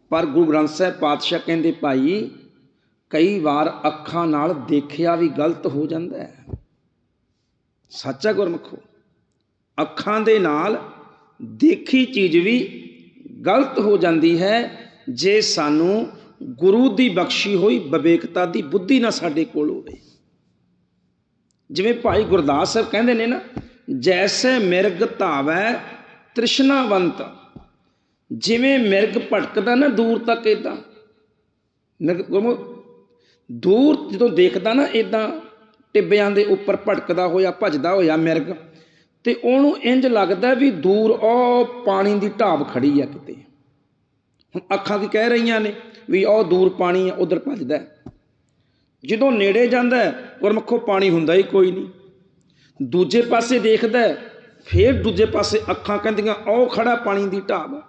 ਪਰ ਗੁਰੂ ਗ੍ਰੰਥ ਸਾਹਿਬ ਪਾਤਸ਼ਾਹ ਕਹਿੰਦੇ, ਭਾਈ, ਕਈ ਵਾਰ ਅੱਖਾਂ ਨਾਲ ਦੇਖਿਆ ਵੀ ਗਲਤ ਹੋ ਜਾਂਦਾ ਹੈ। ਸੱਚਾ ਗੁਰਮਖੋ, ਅੱਖਾਂ ਦੇ ਨਾਲ ਦੇਖੀ ਚੀਜ਼ ਵੀ ਗਲਤ ਹੋ ਜਾਂਦੀ ਹੈ ਜੇ ਸਾਨੂੰ ਗੁਰੂ ਦੀ ਬਖਸ਼ੀ ਹੋਈ, ਵਿਵੇਕਤਾ ਦੀ ਬੁੱਧੀ ਨਾ ਸਾਡੇ ਕੋਲ ਹੋਵੇ। ਜਿਵੇਂ ਭਾਈ ਗੁਰਦਾਸ ਸਾਹਿਬ ਕਹਿੰਦੇ ਨੇ ਨਾ, ਜੈਸੇ ਮਿਰਗ ਧਾਵੈ ਤ੍ਰਿਸ਼ਨਾਵੰਤ। ਜਿਵੇਂ ਮਿਰਗ ਭਟਕਦਾ ਨਾ ਦੂਰ ਤੱਕ ਇਦਾਂ ਮਿਰਗ ਦੂਰ ਜਦੋਂ ਦੇਖਦਾ ਨਾ ਇਦਾਂ ਟਿੱਬਿਆਂ ਦੇ ਉੱਪਰ ਭਟਕਦਾ ਹੋਇਆ, ਭਜਦਾ ਹੋਇਆ ਮਿਰਗ, ਤੇ ਉਹਨੂੰ ਇੰਜ ਲੱਗਦਾ ਵੀ ਦੂਰ ਉਹ ਪਾਣੀ ਦੀ ਢਾਬ ਖੜੀ ਆ ਕਿਤੇ। ਹੁਣ ਅੱਖਾਂ ਕੀ ਕਹਿ ਰਹੀਆਂ ਨੇ ਵੀ ਉਹ ਦੂਰ ਪਾਣੀ ਆ ਉਧਰ ਭੱਜਦਾ ਜਦੋਂ ਨੇੜੇ ਜਾਂਦਾ ਗੁਰਮਖੋ ਪਾਣੀ ਹੁੰਦਾ ਹੀ ਕੋਈ ਨਹੀਂ। ਦੂਜੇ ਪਾਸੇ ਦੇਖਦਾ ਫੇਰ ਦੂਜੇ ਪਾਸੇ ਅੱਖਾਂ ਕਹਿੰਦੀਆਂ ਉਹ ਖੜਾ ਪਾਣੀ ਦੀ ਢਾਬ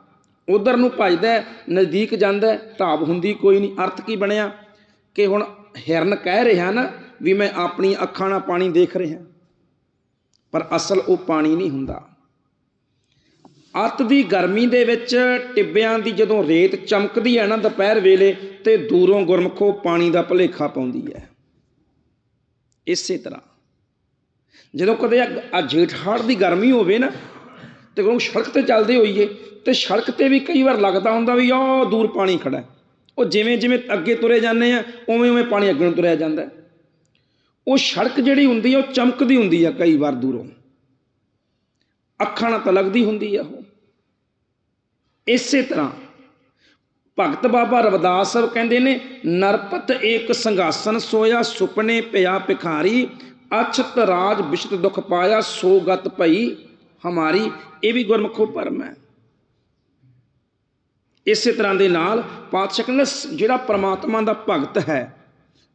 ਉਧਰ ਨੂੰ ਭੱਜਦਾ ਨਜ਼ਦੀਕ ਜਾਂਦਾ ਢਾਬ ਹੁੰਦੀ ਕੋਈ ਨਹੀਂ। ਅਰਥ ਕੀ ਬਣਿਆ? ਕਿ ਹੁਣ ਹਿਰਨ ਕਹਿ ਰਿਹਾ ਨਾ ਵੀ ਮੈਂ ਆਪਣੀ ਅੱਖਾਂ ਨਾਲ ਪਾਣੀ ਦੇਖ ਰਿਹਾ। ਪਰ ਅਸਲ ਉਹ ਪਾਣੀ ਨਹੀਂ ਹੁੰਦਾ। ਅੱਤ ਦੀ ਗਰਮੀ ਦੇ ਵਿੱਚ ਟਿੱਬਿਆਂ ਦੀ ਜਦੋਂ ਰੇਤ ਚਮਕਦੀ ਹੈ ਨਾ ਦੁਪਹਿਰ ਵੇਲੇ ਤੇ ਦੂਰੋਂ ਗੁਰਮਖੋ ਪਾਣੀ ਦਾ ਭਲੇਖਾ ਪਾਉਂਦੀ ਹੈ। ਇਸੇ ਤਰ੍ਹਾਂ ਜਦੋਂ ਕਦੇ ਆ ਜੇਠਾੜ ਦੀ ਗਰਮੀ ਹੋਵੇ ਨਾ ਤੇ ਕੋਈ ਸੜਕ ਤੇ ਚੱਲਦੇ ਹੋਈਏ ਤੇ ਸੜਕ ਤੇ ਵੀ ਕਈ ਵਾਰ ਲੱਗਦਾ ਹੁੰਦਾ ਵੀ ਉਹ ਦੂਰ ਪਾਣੀ ਖੜਾ ਉਹ ਜਿਵੇਂ ਜਿਵੇਂ ਅੱਗੇ ਤੁਰੇ ਜਾਂਦੇ ਆ, ਉਵੇਂ ਉਵੇਂ ਪਾਣੀ ਅੱਗੇ ਨੂੰ ਤੁਰਿਆ ਜਾਂਦਾ ਉਹ ਸੜਕ ਜਿਹੜੀ ਹੁੰਦੀ ਆ, ਉਹ ਚਮਕਦੀ ਹੁੰਦੀ ਆ ਕਈ ਵਾਰ ਦੂਰੋਂ। ਅੱਖਾਂ ਨਾਲ ਤਾਂ ਲੱਗਦੀ ਹੁੰਦੀ ਆ ਉਹ। ਇਸੇ ਤਰ੍ਹਾਂ ਭਗਤ ਬਾਬਾ ਰਵਿਦਾਸ ਸਾਹਿਬ ਕਹਿੰਦੇ ਨੇ, ਨਰਪਤ ਏਕ ਸੰਗਾਸਨ ਸੋਇਆ, ਸੁਪਨੇ ਪਿਆ ਭਿਖਾਰੀ, ਅਛਤ ਰਾਜ ਵਿਸ਼ਤ ਦੁਖ ਪਾਇਆ, ਸੋ ਗਤ ਭਈ ਹਮਾਰੀ। ਇਹ ਵੀ ਗੁਰਮਖੋ ਭਰਮ ਹੈ। ਇਸੇ ਤਰ੍ਹਾਂ ਦੇ ਨਾਲ ਪਾਤਸ਼ਾਹ ਕਹਿੰਦੇ ਜਿਹੜਾ ਪ੍ਰਮਾਤਮਾ ਦਾ ਭਗਤ ਹੈ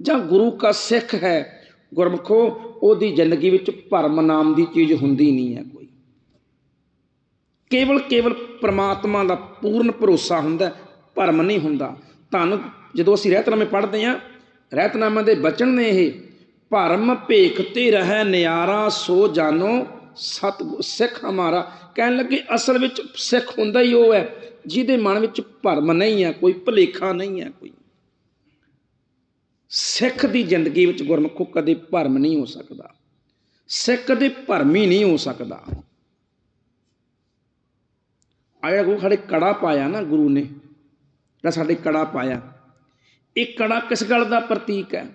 ਜਾਂ ਗੁਰੂ ਦਾ ਸਿੱਖ ਹੈ, ਗੁਰਮਖੋ, ਉਹਦੀ ਜ਼ਿੰਦਗੀ ਵਿੱਚ ਭਰਮ ਨਾਮ ਦੀ ਚੀਜ਼ ਹੁੰਦੀ ਨਹੀਂ ਹੈ ਕੇਵਲ ਕੇਵਲ ਪ੍ਰਮਾਤਮਾ ਦਾ ਪੂਰਨ ਭਰੋਸਾ ਹੁੰਦਾ ਭਰਮ ਨਹੀਂ ਹੁੰਦਾ। ਤੁਹਾਨੂੰ ਜਦੋਂ ਅਸੀਂ ਰਹਿਤਨਾਮੇ ਪੜ੍ਹਦੇ ਹਾਂ ਰਹਿਤਨਾਮਾ ਦੇ ਬਚਨ ਨੇ ਇਹ, ਭਰਮ ਭੇਖ ਤੇ ਰਹਿ ਨਿਆਰਾ, ਸੋ ਜਾਨੋ ਸਤ ਸਿੱਖ ਹਮਾਰਾ। ਕਹਿਣ ਲੱਗੇ ਅਸਲ ਵਿੱਚ ਸਿੱਖ ਹੁੰਦਾ ਹੀ ਉਹ ਹੈ, ਜਿਹਦੇ ਮਨ ਵਿੱਚ ਭਰਮ ਨਹੀਂ ਹੈ, ਕੋਈ ਭਲੇਖਾ ਨਹੀਂ ਹੈ ਕੋਈ। ਸਿੱਖ ਦੀ ਜ਼ਿੰਦਗੀ ਵਿੱਚ ਗੁਰਮੁਖੋ ਕਦੇ ਭਰਮ ਨਹੀਂ ਹੋ ਸਕਦਾ। ਸਿੱਖ ਕਦੇ ਭਰਮੀ ਨਹੀਂ ਹੋ ਸਕਦਾ। ਆਇਆ ਗੁਰੂ ਸਾਡੇ ਕੜਾ ਪਾਇਆ ਨਾ ਗੁਰੂ ਨੇ, ਜਿਹੜਾ ਸਾਡੇ ਕੜਾ ਪਾਇਆ, ਇਹ ਕੜਾ ਕਿਸ ਗੱਲ ਦਾ ਪ੍ਰਤੀਕ ਹੈ?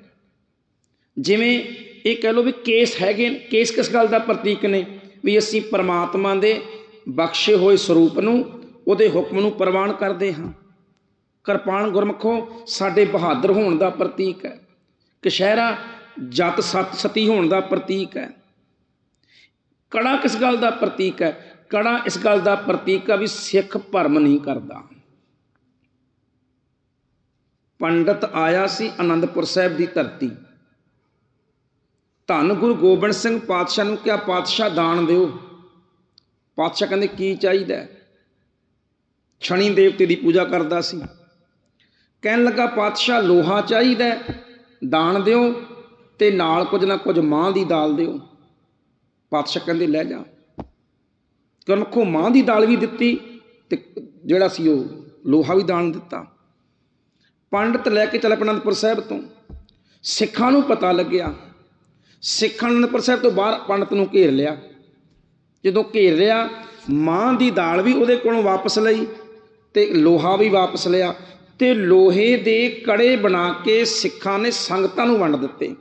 ਜਿਵੇਂ ਇਹ ਕਹਿ ਲਓ ਵੀ ਕੇਸ ਹੈਗੇ ਕੇਸ ਕਿਸ ਗੱਲ ਦਾ ਪ੍ਰਤੀਕ ਨੇ? ਵੀ ਅਸੀਂ ਪਰਮਾਤਮਾ ਦੇ ਬਖਸ਼ੇ ਹੋਏ ਸਰੂਪ ਨੂੰ, ਉਹਦੇ ਹੁਕਮ ਨੂੰ ਪ੍ਰਵਾਨ ਕਰਦੇ ਹਾਂ। ਕਿਰਪਾਨ ਗੁਰਮਖੋ, ਸਾਡੇ ਬਹਾਦਰ ਹੋਣ ਦਾ ਪ੍ਰਤੀਕ ਹੈ। ਕਸ਼ਹਿਰਾ ਜਤ ਸਤ ਸਤੀ ਹੋਣ ਦਾ ਪ੍ਰਤੀਕ ਹੈ। ਕੜਾ ਕਿਸ ਗੱਲ ਦਾ ਪ੍ਰਤੀਕ ਹੈ? ਕੜਾ ਇਸ ਗੱਲ ਦਾ ਪ੍ਰਤੀਕ ਆ ਵੀ ਸਿੱਖ ਭਰਮ ਨਹੀਂ ਕਰਦਾ। ਪੰਡਤ ਆਇਆ ਸੀ ਆਨੰਦਪੁਰ ਸਾਹਿਬ ਦੀ ਧਰਤੀ। ਧੰਨ ਗੁਰੂ ਗੋਬਿੰਦ ਸਿੰਘ ਪਾਤਸ਼ਾਹ ਨੂੰ ਕਿਹਾ, ਪਾਤਸ਼ਾਹ, ਦਾਨ ਦਿਓ। ਪਾਤਸ਼ਾਹ ਕਹਿੰਦੇ, ਕੀ ਚਾਹੀਦਾ ਛਣੀ ਦੇਵਤੇ ਦੀ ਪੂਜਾ ਕਰਦਾ ਸੀ। ਕਹਿਣ ਲੱਗਾ, ਪਾਤਸ਼ਾਹ, ਲੋਹਾ ਚਾਹੀਦਾ ਦਾਨ ਦਿਓ ਤੇ ਨਾਲ ਕੁਝ ਨਾ ਕੁਝ ਮਾਂ ਦੀ ਦਾਲ ਦਿਓ। ਪਾਤਸ਼ਾਹ ਕਹਿੰਦੇ, ਲੈ ਜਾ। ਗੁਰਮਖੋ ਮਾਂ ਦੀ ਦਾਲ ਵੀ ਦਿੱਤੀ ਤੇ ਜਿਹੜਾ ਸੀ ਉਹ ਲੋਹਾ ਵੀ ਦਾਨ ਦਿੱਤਾ। ਪੰਡਤ ਲੈ ਕੇ ਚੱਲ ਅਨੰਦਪੁਰ ਸਾਹਿਬ ਤੋਂ। ਸਿੱਖਾਂ ਨੂੰ ਪਤਾ ਲੱਗਿਆ। ਸਿੱਖਾਂ ਨੇ ਅਨੰਦਪੁਰ ਸਾਹਿਬ ਤੋਂ ਬਾਹਰ ਪੰਡਤ ਨੂੰ ਘੇਰ ਲਿਆ। ਜਦੋਂ ਘੇਰ ਲਿਆ ਮਾਂ ਦੀ ਦਾਲ ਵੀ ਉਹਦੇ ਕੋਲੋਂ ਵਾਪਸ ਲਈ ਤੇ ਲੋਹਾ ਵੀ ਵਾਪਸ ਲਿਆ ਤੇ ਲੋਹੇ ਦੇ ਕੜੇ ਬਣਾ ਕੇ ਸਿੱਖਾਂ ਨੇ ਸੰਗਤਾਂ ਨੂੰ ਵੰਡ ਦਿੱਤੇ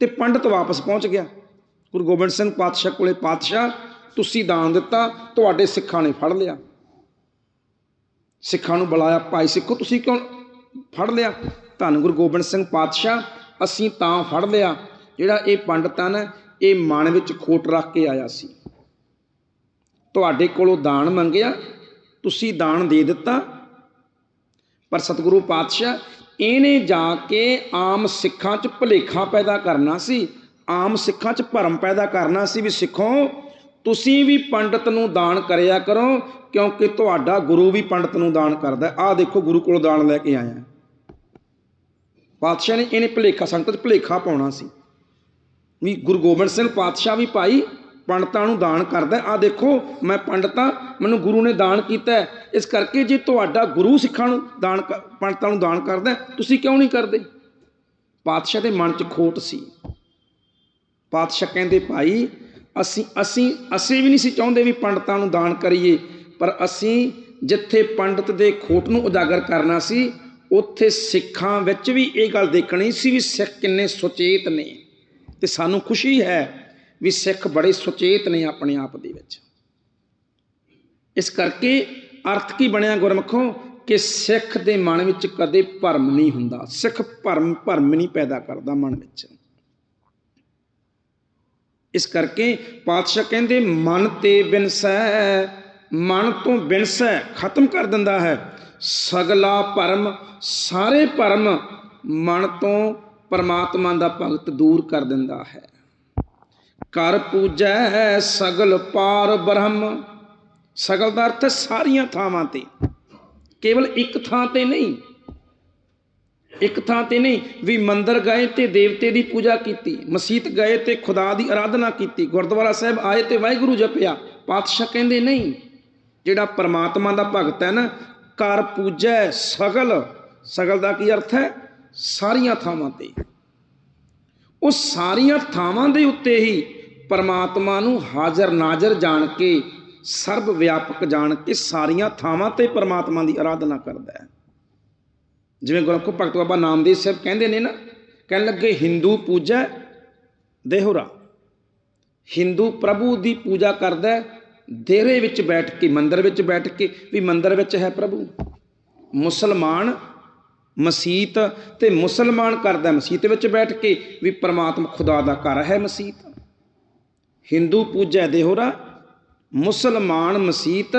ਤੇ ਪੰਡਤ ਵਾਪਸ ਪਹੁੰਚ ਗਿਆ। ਗੁਰੂ ਗੋਬਿੰਦ ਸਿੰਘ ਪਾਤਸ਼ਾਹ ਕੋਲੇ ਪਾਤਸ਼ਾਹ ਤੁਸੀਂ ਦਾਨ ਦਿੱਤਾ, ਤੁਹਾਡੇ ਸਿੱਖਾਂ ਨੇ ਫੜ ਲਿਆ। ਸਿੱਖਾਂ ਨੂੰ ਬੁਲਾਇਆ, ਭਾਈ ਸਿੱਖੋ, ਤੁਸੀਂ ਕਿਉਂ ਫੜ ਲਿਆ? ਧੰਨ ਗੁਰੂ ਗੋਬਿੰਦ ਸਿੰਘ ਪਾਤਸ਼ਾਹ, ਅਸੀਂ ਤਾਂ ਫੜ ਲਿਆ। ਜਿਹੜਾ ਇਹ ਪੰਡਤ ਆ ਨਾ, ਇਹ ਮਨ ਵਿੱਚ ਖੋਟ ਰੱਖ ਕੇ ਆਇਆ ਸੀ। ਤੁਹਾਡੇ ਕੋਲੋਂ ਦਾਨ ਮੰਗਿਆ, ਤੁਸੀਂ ਦਾਨ ਦੇ ਦਿੱਤਾ। ਪਰ ਸਤਿਗੁਰੂ ਪਾਤਸ਼ਾਹ, ਇਹਨੇ ਜਾ ਕੇ ਆਮ ਸਿੱਖਾਂ 'ਚ ਭੁਲੇਖਾ ਪੈਦਾ ਕਰਨਾ ਸੀ, ਆਮ ਸਿੱਖਾਂ 'ਚ ਭਰਮ ਪੈਦਾ ਕਰਨਾ ਸੀ ਵੀ ਸਿੱਖੋ ਤੁਸੀਂ ਵੀ ਪੰਡਤ ਨੂੰ ਦਾਨ ਕਰਿਆ ਕਰੋ, ਕਿਉਂਕਿ ਤੁਹਾਡਾ ਗੁਰੂ ਵੀ ਪੰਡਤ ਨੂੰ ਦਾਨ ਕਰਦਾ ਆਹ ਦੇਖੋ, ਗੁਰੂ ਕੋਲ ਦਾਨ ਲੈ ਕੇ ਆਇਆ। ਪਾਤਸ਼ਾਹ ਨੇ ਇਹਨੇ ਭੁਲੇਖਾ, ਸੰਗਤ 'ਚ ਭੁਲੇਖਾ ਪਾਉਣਾ ਸੀ। ਵੀ ਗੁਰੂ ਗੋਬਿੰਦ ਸਿੰਘ ਪਾਤਸ਼ਾਹ ਵੀ ਭਾਈ ਪੰਡਤਾਂ ਨੂੰ ਦਾਨ ਕਰਦਾ ਆ ਦੇਖੋ, ਮੈਂ ਪੰਡਤਾਂ ਮੈਨੂੰ ਗੁਰੂ ਨੇ ਦਾਨ ਕੀਤਾ ਇਸ ਕਰਕੇ ਜੇ ਤੁਹਾਡਾ ਗੁਰੂ ਸਿੱਖਾਂ ਨੂੰ ਦਾਨ ਕ- ਪੰਡਤਾਂ ਨੂੰ ਦਾਨ ਕਰਦਾ ਤੁਸੀਂ ਕਿਉਂ ਨਹੀਂ ਕਰਦੇ? ਪਾਤਸ਼ਾਹ ਦੇ ਮਨ 'ਚ ਖੋਟ ਸੀ। ਪਾਤਸ਼ਾਹ ਕਹਿੰਦੇ, ਭਾਈ ਅਸੀਂ ਅਸੀਂ ਅਸੀਂ ਵੀ ਨਹੀਂ ਸੀ ਚਾਹੁੰਦੇ ਵੀ ਪੰਡਤਾਂ ਨੂੰ ਦਾਨ ਕਰੀਏ, ਪਰ ਅਸੀਂ ਜਿੱਥੇ ਪੰਡਤ ਦੇ ਖੋਟ ਨੂੰ ਉਜਾਗਰ ਕਰਨਾ ਸੀ, ਉੱਥੇ ਸਿੱਖਾਂ ਵਿੱਚ ਵੀ ਇਹ ਗੱਲ ਦੇਖਣੀ ਸੀ ਵੀ ਸਿੱਖ ਕਿੰਨੇ ਸੁਚੇਤ ਨੇ। ਤੇ ਸਾਨੂੰ ਖੁਸ਼ੀ ਹੈ ਵੀ ਸਿੱਖ ਬੜੇ ਸੁਚੇਤ ਨੇ ਆਪਣੇ ਆਪ ਦੇ ਵਿੱਚ। ਇਸ ਕਰਕੇ ਅਰਥ ਕੀ ਬਣਿਆ ਗੁਰਮਖੋ? ਕਿ ਸਿੱਖ ਦੇ ਮਨ ਵਿੱਚ ਕਦੇ ਭਰਮ ਨਹੀਂ ਹੁੰਦਾ। ਸਿੱਖ ਭਰਮ ਭਰਮ ਨਹੀਂ ਪੈਦਾ ਕਰਦਾ ਮਨ ਵਿੱਚ। ਇਸ ਕਰਕੇ ਪਾਤਸ਼ਾਹ ਕਹਿੰਦੇ, ਮਨ ਤੇ ਬਿਨਸੈ, ਮਨ ਤੋਂ ਬਿਨਸੈ ਖਤਮ ਕਰ ਦਿੰਦਾ ਹੈ। ਸਗਲਾ ਭਰਮ ਸਾਰੇ ਭਰਮ ਮਨ ਤੋਂ ਪਰਮਾਤਮਾ ਦਾ ਭਗਤ ਦੂਰ ਕਰ ਦਿੰਦਾ ਹੈ। ਕਰ ਪੂਜੈ ਸਗਲ ਪਾਰ ਬ੍ਰਹਮ। ਸਗਲ ਦਾ ਅਰਥ ਹੈ ਸਾਰੀਆਂ ਥਾਵਾਂ ਤੇ। ਕੇਵਲ ਇੱਕ ਥਾਂ ਤੇ ਨਹੀਂ ਇੱਕ ਥਾਂ ਤੇ ਨਹੀਂ, ਵੀ ਮੰਦਰ ਗਏ ਤੇ ਦੇਵਤੇ ਦੀ ਪੂਜਾ ਕੀਤੀ, ਮਸਜਿਦ ਗਏ ਤੇ ਖੁਦਾ ਦੀ ਆਰਾਧਨਾ ਕੀਤੀ, ਗੁਰਦੁਆਰਾ ਸਾਹਿਬ ਆਏ ਤੇ ਵਾਹਿਗੁਰੂ ਜਪਿਆ। ਪਾਤਸ਼ਾਹ ਕਹਿੰਦੇ, ਨਹੀਂ, ਜਿਹੜਾ ਪਰਮਾਤਮਾ ਦਾ ਭਗਤ ਹੈ ਨਾ ਕਰ ਪੂਜੈ ਸਗਲ। ਸਗਲ ਦਾ ਕੀ ਅਰਥ ਹੈ? ਸਾਰੀਆਂ ਥਾਵਾਂ ਤੇ। ਉਹ ਸਾਰੀਆਂ ਥਾਵਾਂ ਦੇ ਉੱਤੇ ਹੀ ਪਰਮਾਤਮਾ ਨੂੰ ਹਾਜ਼ਰ ਨਾਜ਼ਰ ਜਾਣ ਕੇ, ਸਰਬ ਵਿਆਪਕ ਜਾਣ ਕੇ ਸਾਰੀਆਂ ਥਾਵਾਂ ਤੇ ਪਰਮਾਤਮਾ ਦੀ ਆਰਾਧਨਾ ਕਰਦਾ ਹੈ। ਜਿਵੇਂ ਗੁਰਮੁਖ ਭਗਤ ਬਾਬਾ ਨਾਮਦੇਵ ਸਾਹਿਬ ਕਹਿੰਦੇ ਨੇ ਨਾ, ਕਹਿਣ ਲੱਗੇ ਹਿੰਦੂ ਪੂਜਾ ਦੇਹੁਰਾ। ਹਿੰਦੂ ਪ੍ਰਭੂ ਦੀ ਪੂਜਾ ਕਰਦਾ ਹੈ ਦੇਰੇ ਵਿੱਚ ਬੈਠ ਕੇ, ਮੰਦਰ ਵਿੱਚ ਬੈਠ ਕੇ, ਵੀ ਮੰਦਰ ਵਿੱਚ ਹੈ ਪ੍ਰਭੂ। ਮੁਸਲਮਾਨ ਮਸੀਤ ਤੇ ਮੁਸਲਮਾਨ ਕਰਦਾ ਮਸੀਤ ਵਿੱਚ ਬੈਠ ਕੇ, ਵੀ ਪ੍ਰਮਾਤਮਾ ਖੁਦਾ ਦਾ ਘਰ ਹੈ ਮਸੀਤ। ਹਿੰਦੂ ਪੂਜੈ ਦੇਹੁਰਾ, ਮੁਸਲਮਾਨ ਮਸੀਤ,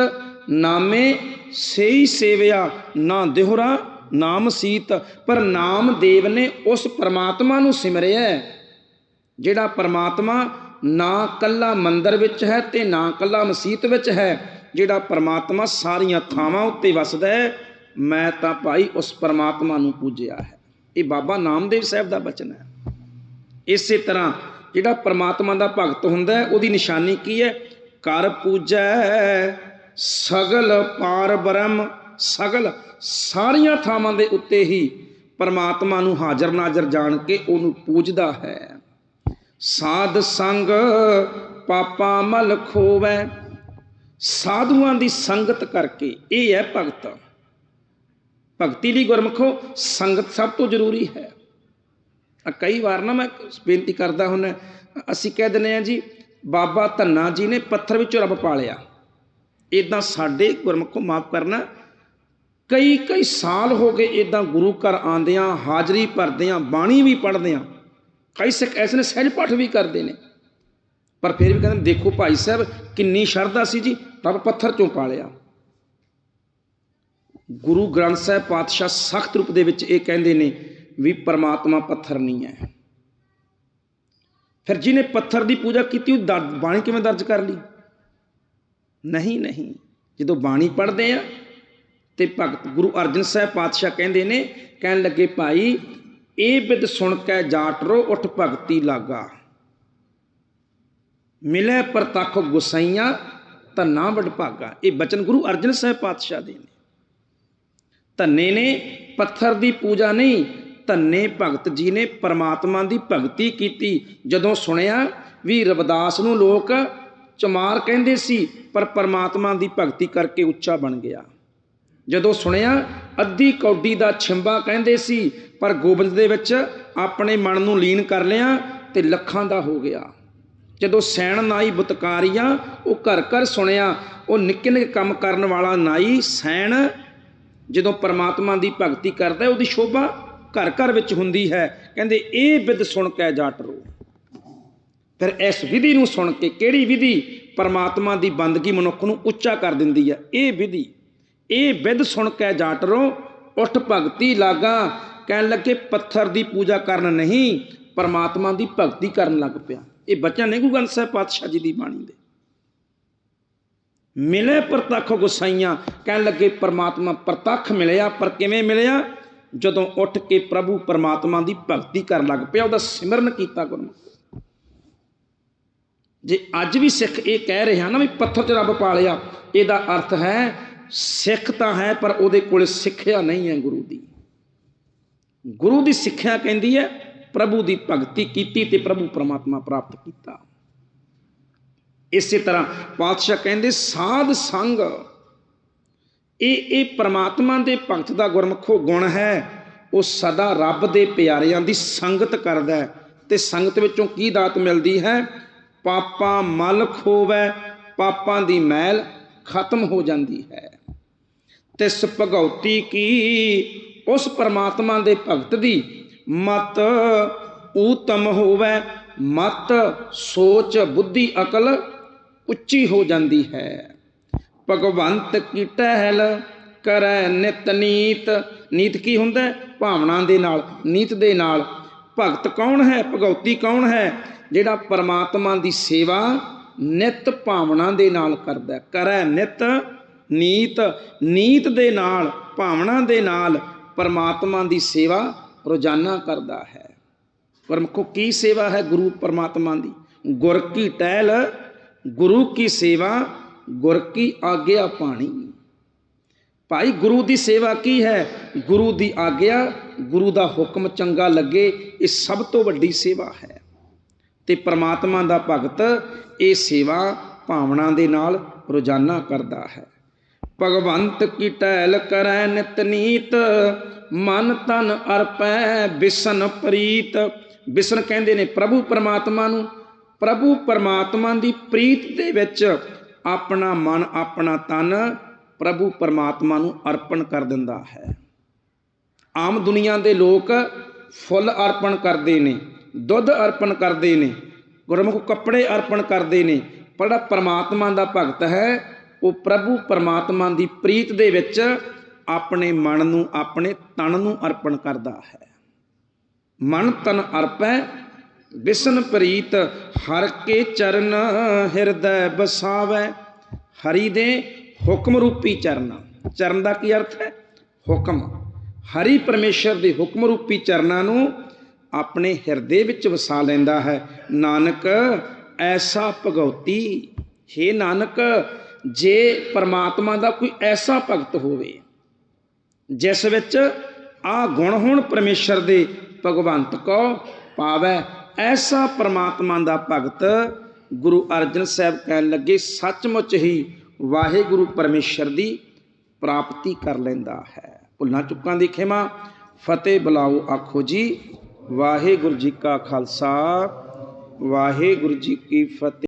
ਨਾਮੇ ਸਹੀ ਸੇਵਿਆ ਨਾ ਦੇਹੁਰਾ ਨਾਮ ਸੀਤ, ਪਰ ਨਾਮਦੇਵ ਨੇ ਉਸ ਪਰਮਾਤਮਾ ਨੂੰ ਸਿਮਰਿਆ ਜਿਹੜਾ ਪਰਮਾਤਮਾ ਨਾ ਕੱਲਾ ਮੰਦਰ ਵਿੱਚ ਹੈ ਤੇ ਨਾ ਕੱਲਾ ਮਸੀਤ ਵਿੱਚ ਹੈ, ਜਿਹੜਾ ਪਰਮਾਤਮਾ ਸਾਰੀਆਂ ਥਾਵਾਂ ਉੱਤੇ ਵਸਦਾ ਹੈ, ਮੈਂ ਤਾਂ ਭਾਈ ਉਸ ਪਰਮਾਤਮਾ ਨੂੰ ਪੂਜਿਆ ਹੈ। ਇਹ ਬਾਬਾ ਨਾਮਦੇਵ ਸਾਹਿਬ ਦਾ ਬਚਨ ਹੈ। ਇਸੇ ਤਰ੍ਹਾਂ ਜਿਹੜਾ ਪਰਮਾਤਮਾ ਦਾ ਭਗਤ ਹੁੰਦਾ ਹੈ, ਉਹਦੀ ਨਿਸ਼ਾਨੀ ਕੀ ਹੈ? ਕਰ ਪੂਜੈ ਸਗਲ ਪਾਰ ਬ੍ਰਹਮ ਸਗਲ ਸਾਰੀਆਂ ਥਾਵਾਂ ਦੇ ਉੱਤੇ ਹੀ ਪਰਮਾਤਮਾ ਨੂੰ ਹਾਜ਼ਰ ਨਾਜ਼ਰ ਜਾਣ ਕੇ ਉਹਨੂੰ ਪੂਜਦਾ ਹੈ। ਸਾਧ ਸੰਗ ਪਾਪਾ ਮਲ ਖੋਵੈ। ਸਾਧੂਆਂ ਦੀ ਸੰਗਤ ਕਰਕੇ, ਇਹ ਹੈ ਭਗਤ। ਭਗਤੀ ਲਈ ਗੁਰਮਖੋ, ਸੰਗਤ ਸਭ ਤੋਂ ਜ਼ਰੂਰੀ ਹੈ। ਕਈ ਵਾਰ ਨਾ ਮੈਂ ਬੇਨਤੀ ਕਰਦਾ ਹੁੰਦਾ ਅਸੀਂ ਕਹਿ ਦਿੰਦੇ ਆ ਜੀ, ਬਾਬਾ ਧੰਨਾ ਜੀ ਨੇ ਪੱਥਰ ਵਿੱਚੋਂ ਰੱਬ ਪਾਲਿਆ। ਇਦਾਂ ਸਾਡੇ ਗੁਰਮਖੋ ਮਾਫ ਕਰਨਾ ਕਈ ਕਈ ਸਾਲ ਹੋ ਗਏ ਇਦਾਂ ਗੁਰੂ ਘਰ ਆਂਦਿਆਂ ਹਾਜ਼ਰੀ ਭਰਦਿਆਂ, ਬਾਣੀ ਵੀ ਪੜ੍ਹਦਿਆਂ। ਕਈ ਸਿੱਖ ਐਸੇ ਨੇ ਸਹਿਜ ਪਾਠ ਵੀ ਕਰਦੇ ਨੇ। ਪਰ ਫਿਰ ਵੀ ਕਹਿੰਦੇ ਦੇਖੋ ਭਾਈ ਸਾਹਿਬ, ਕਿੰਨੀ ਸ਼ਰਧਾ ਸੀ ਜੀ ਰੱਬ ਪੱਥਰ ਚੋਂ ਪਾਲਿਆ। ਗੁਰੂ ਗ੍ਰੰਥ ਸਾਹਿਬ ਪਾਤਸ਼ਾਹ ਸਖਤ ਰੂਪ ਦੇ ਵਿੱਚ ਇਹ ਕਹਿੰਦੇ ਨੇ ਵੀ ਪਰਮਾਤਮਾ ਪੱਥਰ ਨਹੀਂ ਹੈ। ਫਿਰ ਜਿਹਨੇ ਪੱਥਰ ਦੀ ਪੂਜਾ ਕੀਤੀ, ਉਹ ਦਰਜ ਬਾਣੀ ਕਿਵੇਂ ਦਰਜ ਕਰ ਲਈ? ਨਹੀਂ ਨਹੀਂ। ਜਦੋਂ ਬਾਣੀ ਪੜ੍ਹਦੇ ਆ ਤੇ ਭਗਤ ਗੁਰੂ ਅਰਜਨ ਸਾਹਿਬ ਪਾਤਸ਼ਾਹ ਕਹਿੰਦੇ ਨੇ, ਕਹਿਣ ਲੱਗੇ, ਭਾਈ, ਇਹ ਬਿਦ ਸੁਣ ਕੇ ਜਾਟਰੋ ਉੱਠ ਭਗਤੀ ਲਾਗਾ। ਮਿਲੇ ਪ੍ਰਤੱਖ ਗੁਸਾਈਆਂ, ਧੰਨਾ ਵਡਭਾਗਾ ਇਹ ਬਚਨ ਗੁਰੂ ਅਰਜਨ ਸਾਹਿਬ ਪਾਤਸ਼ਾਹ ਦੇ ਨੇ। ਧੰਨੇ ਨੇ, ਪੱਥਰ ਦੀ ਪੂਜਾ ਨਹੀਂ, ਧੰਨੇ ਭਗਤ ਜੀ ਨੇ ਪਰਮਾਤਮਾ ਦੀ ਭਗਤੀ ਕੀਤੀ। ਜਦੋਂ ਸੁਣਿਆ ਵੀ ਰਵਿਦਾਸ ਨੂੰ ਲੋਕ ਚਮਾਰ ਕਹਿੰਦੇ ਸੀ, ਪਰ ਪਰਮਾਤਮਾ ਦੀ ਭਗਤੀ ਕਰਕੇ ਉੱਚਾ ਬਣ ਗਿਆ। ਜਦੋਂ ਸੁਣਿਆ, ਅੱਧੀ ਕੌਡੀ ਦਾ ਛਿੰਬਾ ਕਹਿੰਦੇ ਸੀ, ਪਰ ਗੋਬਿੰਦ ਦੇ ਵਿੱਚ ਆਪਣੇ ਮਨ ਨੂੰ ਲੀਨ ਕਰ ਲਿਆ ਤੇ ਲੱਖਾਂ ਦਾ ਹੋ ਗਿਆ। ਜਦੋਂ ਸੈਣ ਨਾਈ ਬੁਤਕਾਰੀਆਂ, ਉਹ ਘਰ ਘਰ ਸੁਣਿਆ, ਉਹ ਨਿੱਕੇ ਨਿੱਕੇ ਕੰਮ ਕਰਨ ਵਾਲਾ ਨਾਈ ਸੈਣ, ਜਦੋਂ ਪਰਮਾਤਮਾ ਦੀ ਭਗਤੀ ਕਰਦਾ, ਉਹਦੀ ਸ਼ੋਭਾ ਘਰ ਘਰ ਵਿੱਚ ਹੁੰਦੀ ਹੈ। ਕਹਿੰਦੇ, ਇਹ ਵਿਦ ਸੁਣ ਕੇ ਜਾਟਰੋ ਫਿਰ ਇਸ ਵਿਧੀ ਨੂੰ ਸੁਣ ਕੇ ਕਿਹੜੀ ਵਿਧੀ? ਪਰਮਾਤਮਾ ਦੀ ਬੰਦਗੀ ਮਨੁੱਖ ਨੂੰ ਉੱਚਾ ਕਰ ਦਿੰਦੀ ਹੈ। ਇਹ ਵਿਧੀ ਇਹ ਵਿਦ ਸੁਣ ਕੇ ਜਾਟਰੋ, ਉੱਠ ਭਗਤੀ ਲਾਗਾ, ਕਹਿਣ ਲੱਗੇ ਪੱਥਰ ਦੀ ਪੂਜਾ ਕਰਨ ਨਹੀਂ, ਪਰਮਾਤਮਾ ਦੀ ਭਗਤੀ ਕਰਨ ਲੱਗ ਪਿਆ। ਇਹ ਬੱਚਾ ਨਹੀਂ ਗੁਰੂ ਗ੍ਰੰਥ ਸਾਹਿਬ ਪਾਤਸ਼ਾਹ ਜੀ ਦੀ ਬਾਣੀ ਦੇ। ਮਿਲੇ ਪ੍ਰਤੱਖ ਗੁਸਾਈਆਂ, ਕਹਿਣ ਲੱਗੇ ਪਰਮਾਤਮਾ ਪ੍ਰਤੱਖ ਮਿਲਿਆ, ਪਰ ਕਿਵੇਂ ਮਿਲਿਆ? ਜਦੋਂ ਉੱਠ ਕੇ ਪ੍ਰਭੂ ਪਰਮਾਤਮਾ ਦੀ ਭਗਤੀ ਕਰਨ ਲੱਗ ਪਿਆ, ਉਹਦਾ ਸਿਮਰਨ ਕੀਤਾ ਗੁਰਮੁਖ। ਜੇ ਅੱਜ ਵੀ ਸਿੱਖ ਇਹ ਕਹਿ ਰਿਹਾ ਨਾ ਵੀ ਪੱਥਰ 'ਚ ਰੱਬ ਪਾਲਿਆ, ਇਹਦਾ ਅਰਥ ਹੈ ਸਿੱਖ ਤਾਂ ਹੈ, ਪਰ ਉਹਦੇ ਕੋਲ ਸਿੱਖਿਆ ਨਹੀਂ ਹੈ ਗੁਰੂ ਦੀ। ਗੁਰੂ ਦੀ ਸਿੱਖਿਆ ਕਹਿੰਦੀ ਹੈ, ਪ੍ਰਭੂ ਦੀ ਭਗਤੀ ਕੀਤੀ ਤੇ ਪ੍ਰਭੂ ਪਰਮਾਤਮਾ ਪ੍ਰਾਪਤ ਕੀਤਾ। ਇਸੇ ਤਰ੍ਹਾਂ ਪਾਤਸ਼ਾਹ ਕਹਿੰਦੇ, ਸਾਧ ਸੰਗ, ਇਹ ਇਹ ਪਰਮਾਤਮਾ ਦੇ ਭਗਤ ਦਾ ਗੁਰਮਖੋ ਗੁਣ ਹੈ। ਉਹ ਸਦਾ ਰੱਬ ਦੇ ਪਿਆਰਿਆਂ ਦੀ ਸੰਗਤ ਕਰਦਾ ਹੈ। ਤੇ ਸੰਗਤ ਵਿੱਚੋਂ ਕੀ ਦਾਤ ਮਿਲਦੀ ਹੈ? ਪਾਪਾਂ ਮਲ ਖੋਵੈ ਪਾਪਾਂ ਦੀ ਮੈਲ ਖਤਮ ਹੋ ਜਾਂਦੀ ਹੈ। ਤਿਸ ਭਗਉਤੀ ਕੀ? ਉਸ ਪਰਮਾਤਮਾ ਦੇ ਭਗਤ ਦੀ ਮਤ ਊਤਮ ਹੋਵੇ, ਮਤ, ਸੋਚ, ਬੁੱਧੀ, ਅਕਲ ਉੱਚੀ ਹੋ ਜਾਂਦੀ ਹੈ। ਭਗਵੰਤ ਕੀ ਟਹਿਲ ਕਰੈ ਨਿਤ ਨੀਤ? ਨੀਤ ਕੀ ਹੁੰਦਾ ਭਾਵਨਾ ਦੇ ਨਾਲ, ਨੀਤ ਦੇ ਨਾਲ। ਭਗਤ ਕੌਣ ਹੈ? ਭਗਉਤੀ ਕੌਣ ਹੈ? ਜਿਹੜਾ ਪਰਮਾਤਮਾ ਦੀ ਸੇਵਾ ਨਿਤ ਭਾਵਨਾ ਦੇ ਨਾਲ ਕਰਦਾ ਕਰੈ ਨਿਤ ਨੀਤ ਨੀਤ ਦੇ ਨਾਲ, ਭਾਵਨਾ ਦੇ ਨਾਲ ਪਰਮਾਤਮਾ ਦੀ ਸੇਵਾ ਰੋਜ਼ਾਨਾ ਕਰਦਾ ਹੈ। ਗੁਰਮੁਖੋ ਕੀ ਸੇਵਾ ਹੈ ਗੁਰੂ ਪਰਮਾਤਮਾ ਦੀ? ਗੁਰ ਕੀ ਟਹਿਲ, ਗੁਰੂ ਕੀ ਸੇਵਾ, ਗੁਰ ਕੀ ਆਗਿਆ ਪਾਣੀ। ਭਾਈ, ਗੁਰੂ ਦੀ ਸੇਵਾ ਕੀ ਹੈ? ਗੁਰੂ ਦੀ ਆਗਿਆ, ਗੁਰੂ ਦਾ ਹੁਕਮ ਚੰਗਾ ਲੱਗੇ, ਇਹ ਸਭ ਤੋਂ ਵੱਡੀ ਸੇਵਾ ਹੈ। ਤੇ ਪ੍ਰਮਾਤਮਾ ਦਾ ਭਗਤ ਇਹ ਸੇਵਾ ਭਾਵਨਾ ਦੇ ਨਾਲ ਰੋਜ਼ਾਨਾ ਕਰਦਾ ਹੈ। ਭਗਵੰਤ ਕੀ ਟੈਲ ਕਰੈ ਨਿਤ ਨੀਤ, ਮਨ ਤਨ ਅਰਪੈ ਬਿਸਨ ਪ੍ਰੀਤ। ਬਿਸਨ ਕਹਿੰਦੇ ਨੇ ਪ੍ਰਭੂ ਪਰਮਾਤਮਾ ਨੂੰ। ਪ੍ਰਭੂ ਪਰਮਾਤਮਾ ਦੀ ਪ੍ਰੀਤ ਦੇ ਵਿੱਚ ਆਪਣਾ ਮਨ, ਆਪਣਾ ਤਨ ਪ੍ਰਭੂ ਪਰਮਾਤਮਾ ਨੂੰ ਅਰਪਣ ਕਰ ਦਿੰਦਾ ਹੈ। ਆਮ ਦੁਨੀਆ ਦੇ ਲੋਕ ਫੁੱਲ ਅਰਪਣ ਕਰਦੇ ਨੇ, ਦੁੱਧ ਅਰਪਣ ਕਰਦੇ ਨੇ, ਗੁਰਮੁਖ ਕੱਪੜੇ ਅਰਪਣ ਕਰਦੇ ਨੇ, ਪਰ ਜਿਹੜਾ ਪਰਮਾਤਮਾ ਦਾ ਭਗਤ ਹੈ ਉਹ ਪ੍ਰਭੂ ਪਰਮਾਤਮਾ ਦੀ ਪ੍ਰੀਤ ਦੇ ਵਿੱਚ ਆਪਣੇ ਮਨ ਨੂੰ, ਆਪਣੇ ਤਨ ਨੂੰ ਅਰਪਣ ਕਰਦਾ ਹੈ। ਮਨ ਤਨ ਅਰਪੈ ਵਿਸ਼ਨ ਪ੍ਰੀਤ ਹਰ ਕੇ ਚਰਨ ਹਿਰਦੈ ਬਸਾਵੈ। ਹਰੀ ਦੇ ਹੁਕਮ ਰੂਪੀ ਚਰਨ। ਚਰਨ ਦਾ ਕੀ ਅਰਥ ਹੈ? ਹੁਕਮ। ਹਰੀ ਪਰਮੇਸ਼ਰ ਦੇ ਹੁਕਮ ਰੂਪੀ ਚਰਨਾਂ ਨੂੰ ਆਪਣੇ ਹਿਰਦੇ ਵਿੱਚ ਵਸਾ ਲੈਂਦਾ ਹੈ। ਨਾਨਕ, ਐਸਾ ਭਗਉਤੀ। ਹੇ ਨਾਨਕ ਜੇ ਪਰਮਾਤਮਾ ਦਾ ਕੋਈ ਐਸਾ ਭਗਤ ਹੋਵੇ, ਜਿਸ ਵਿੱਚ ਆ ਗੁਣ ਹੋਣ ਪਰਮੇਸ਼ਰ ਦੇ ਭਗਵੰਤ ਕੋ ਪਾਵੈ, ਐਸਾ ਪਰਮਾਤਮਾ ਦਾ ਭਗਤ ਗੁਰੂ ਅਰਜਨ ਸਾਹਿਬ ਕਹਿਣ ਲੱਗੇ, ਸੱਚਮੁੱਚ ਹੀ ਵਾਹਿਗੁਰੂ ਪਰਮੇਸ਼ਰ ਦੀ ਪ੍ਰਾਪਤੀ ਕਰ ਲੈਂਦਾ ਹੈ। ਭੁੱਲਾਂ ਚੁੱਕਾਂ ਦੀ ਖਿਮਾ ਫਤਿਹ ਬੁਲਾਓ ਆਖੋ ਜੀ, ਵਾਹਿਗੁਰੂ ਜੀ ਕਾ ਖਾਲਸਾ, ਵਾਹਿਗੁਰੂ ਜੀ ਕੀ ਫਤਿਹ।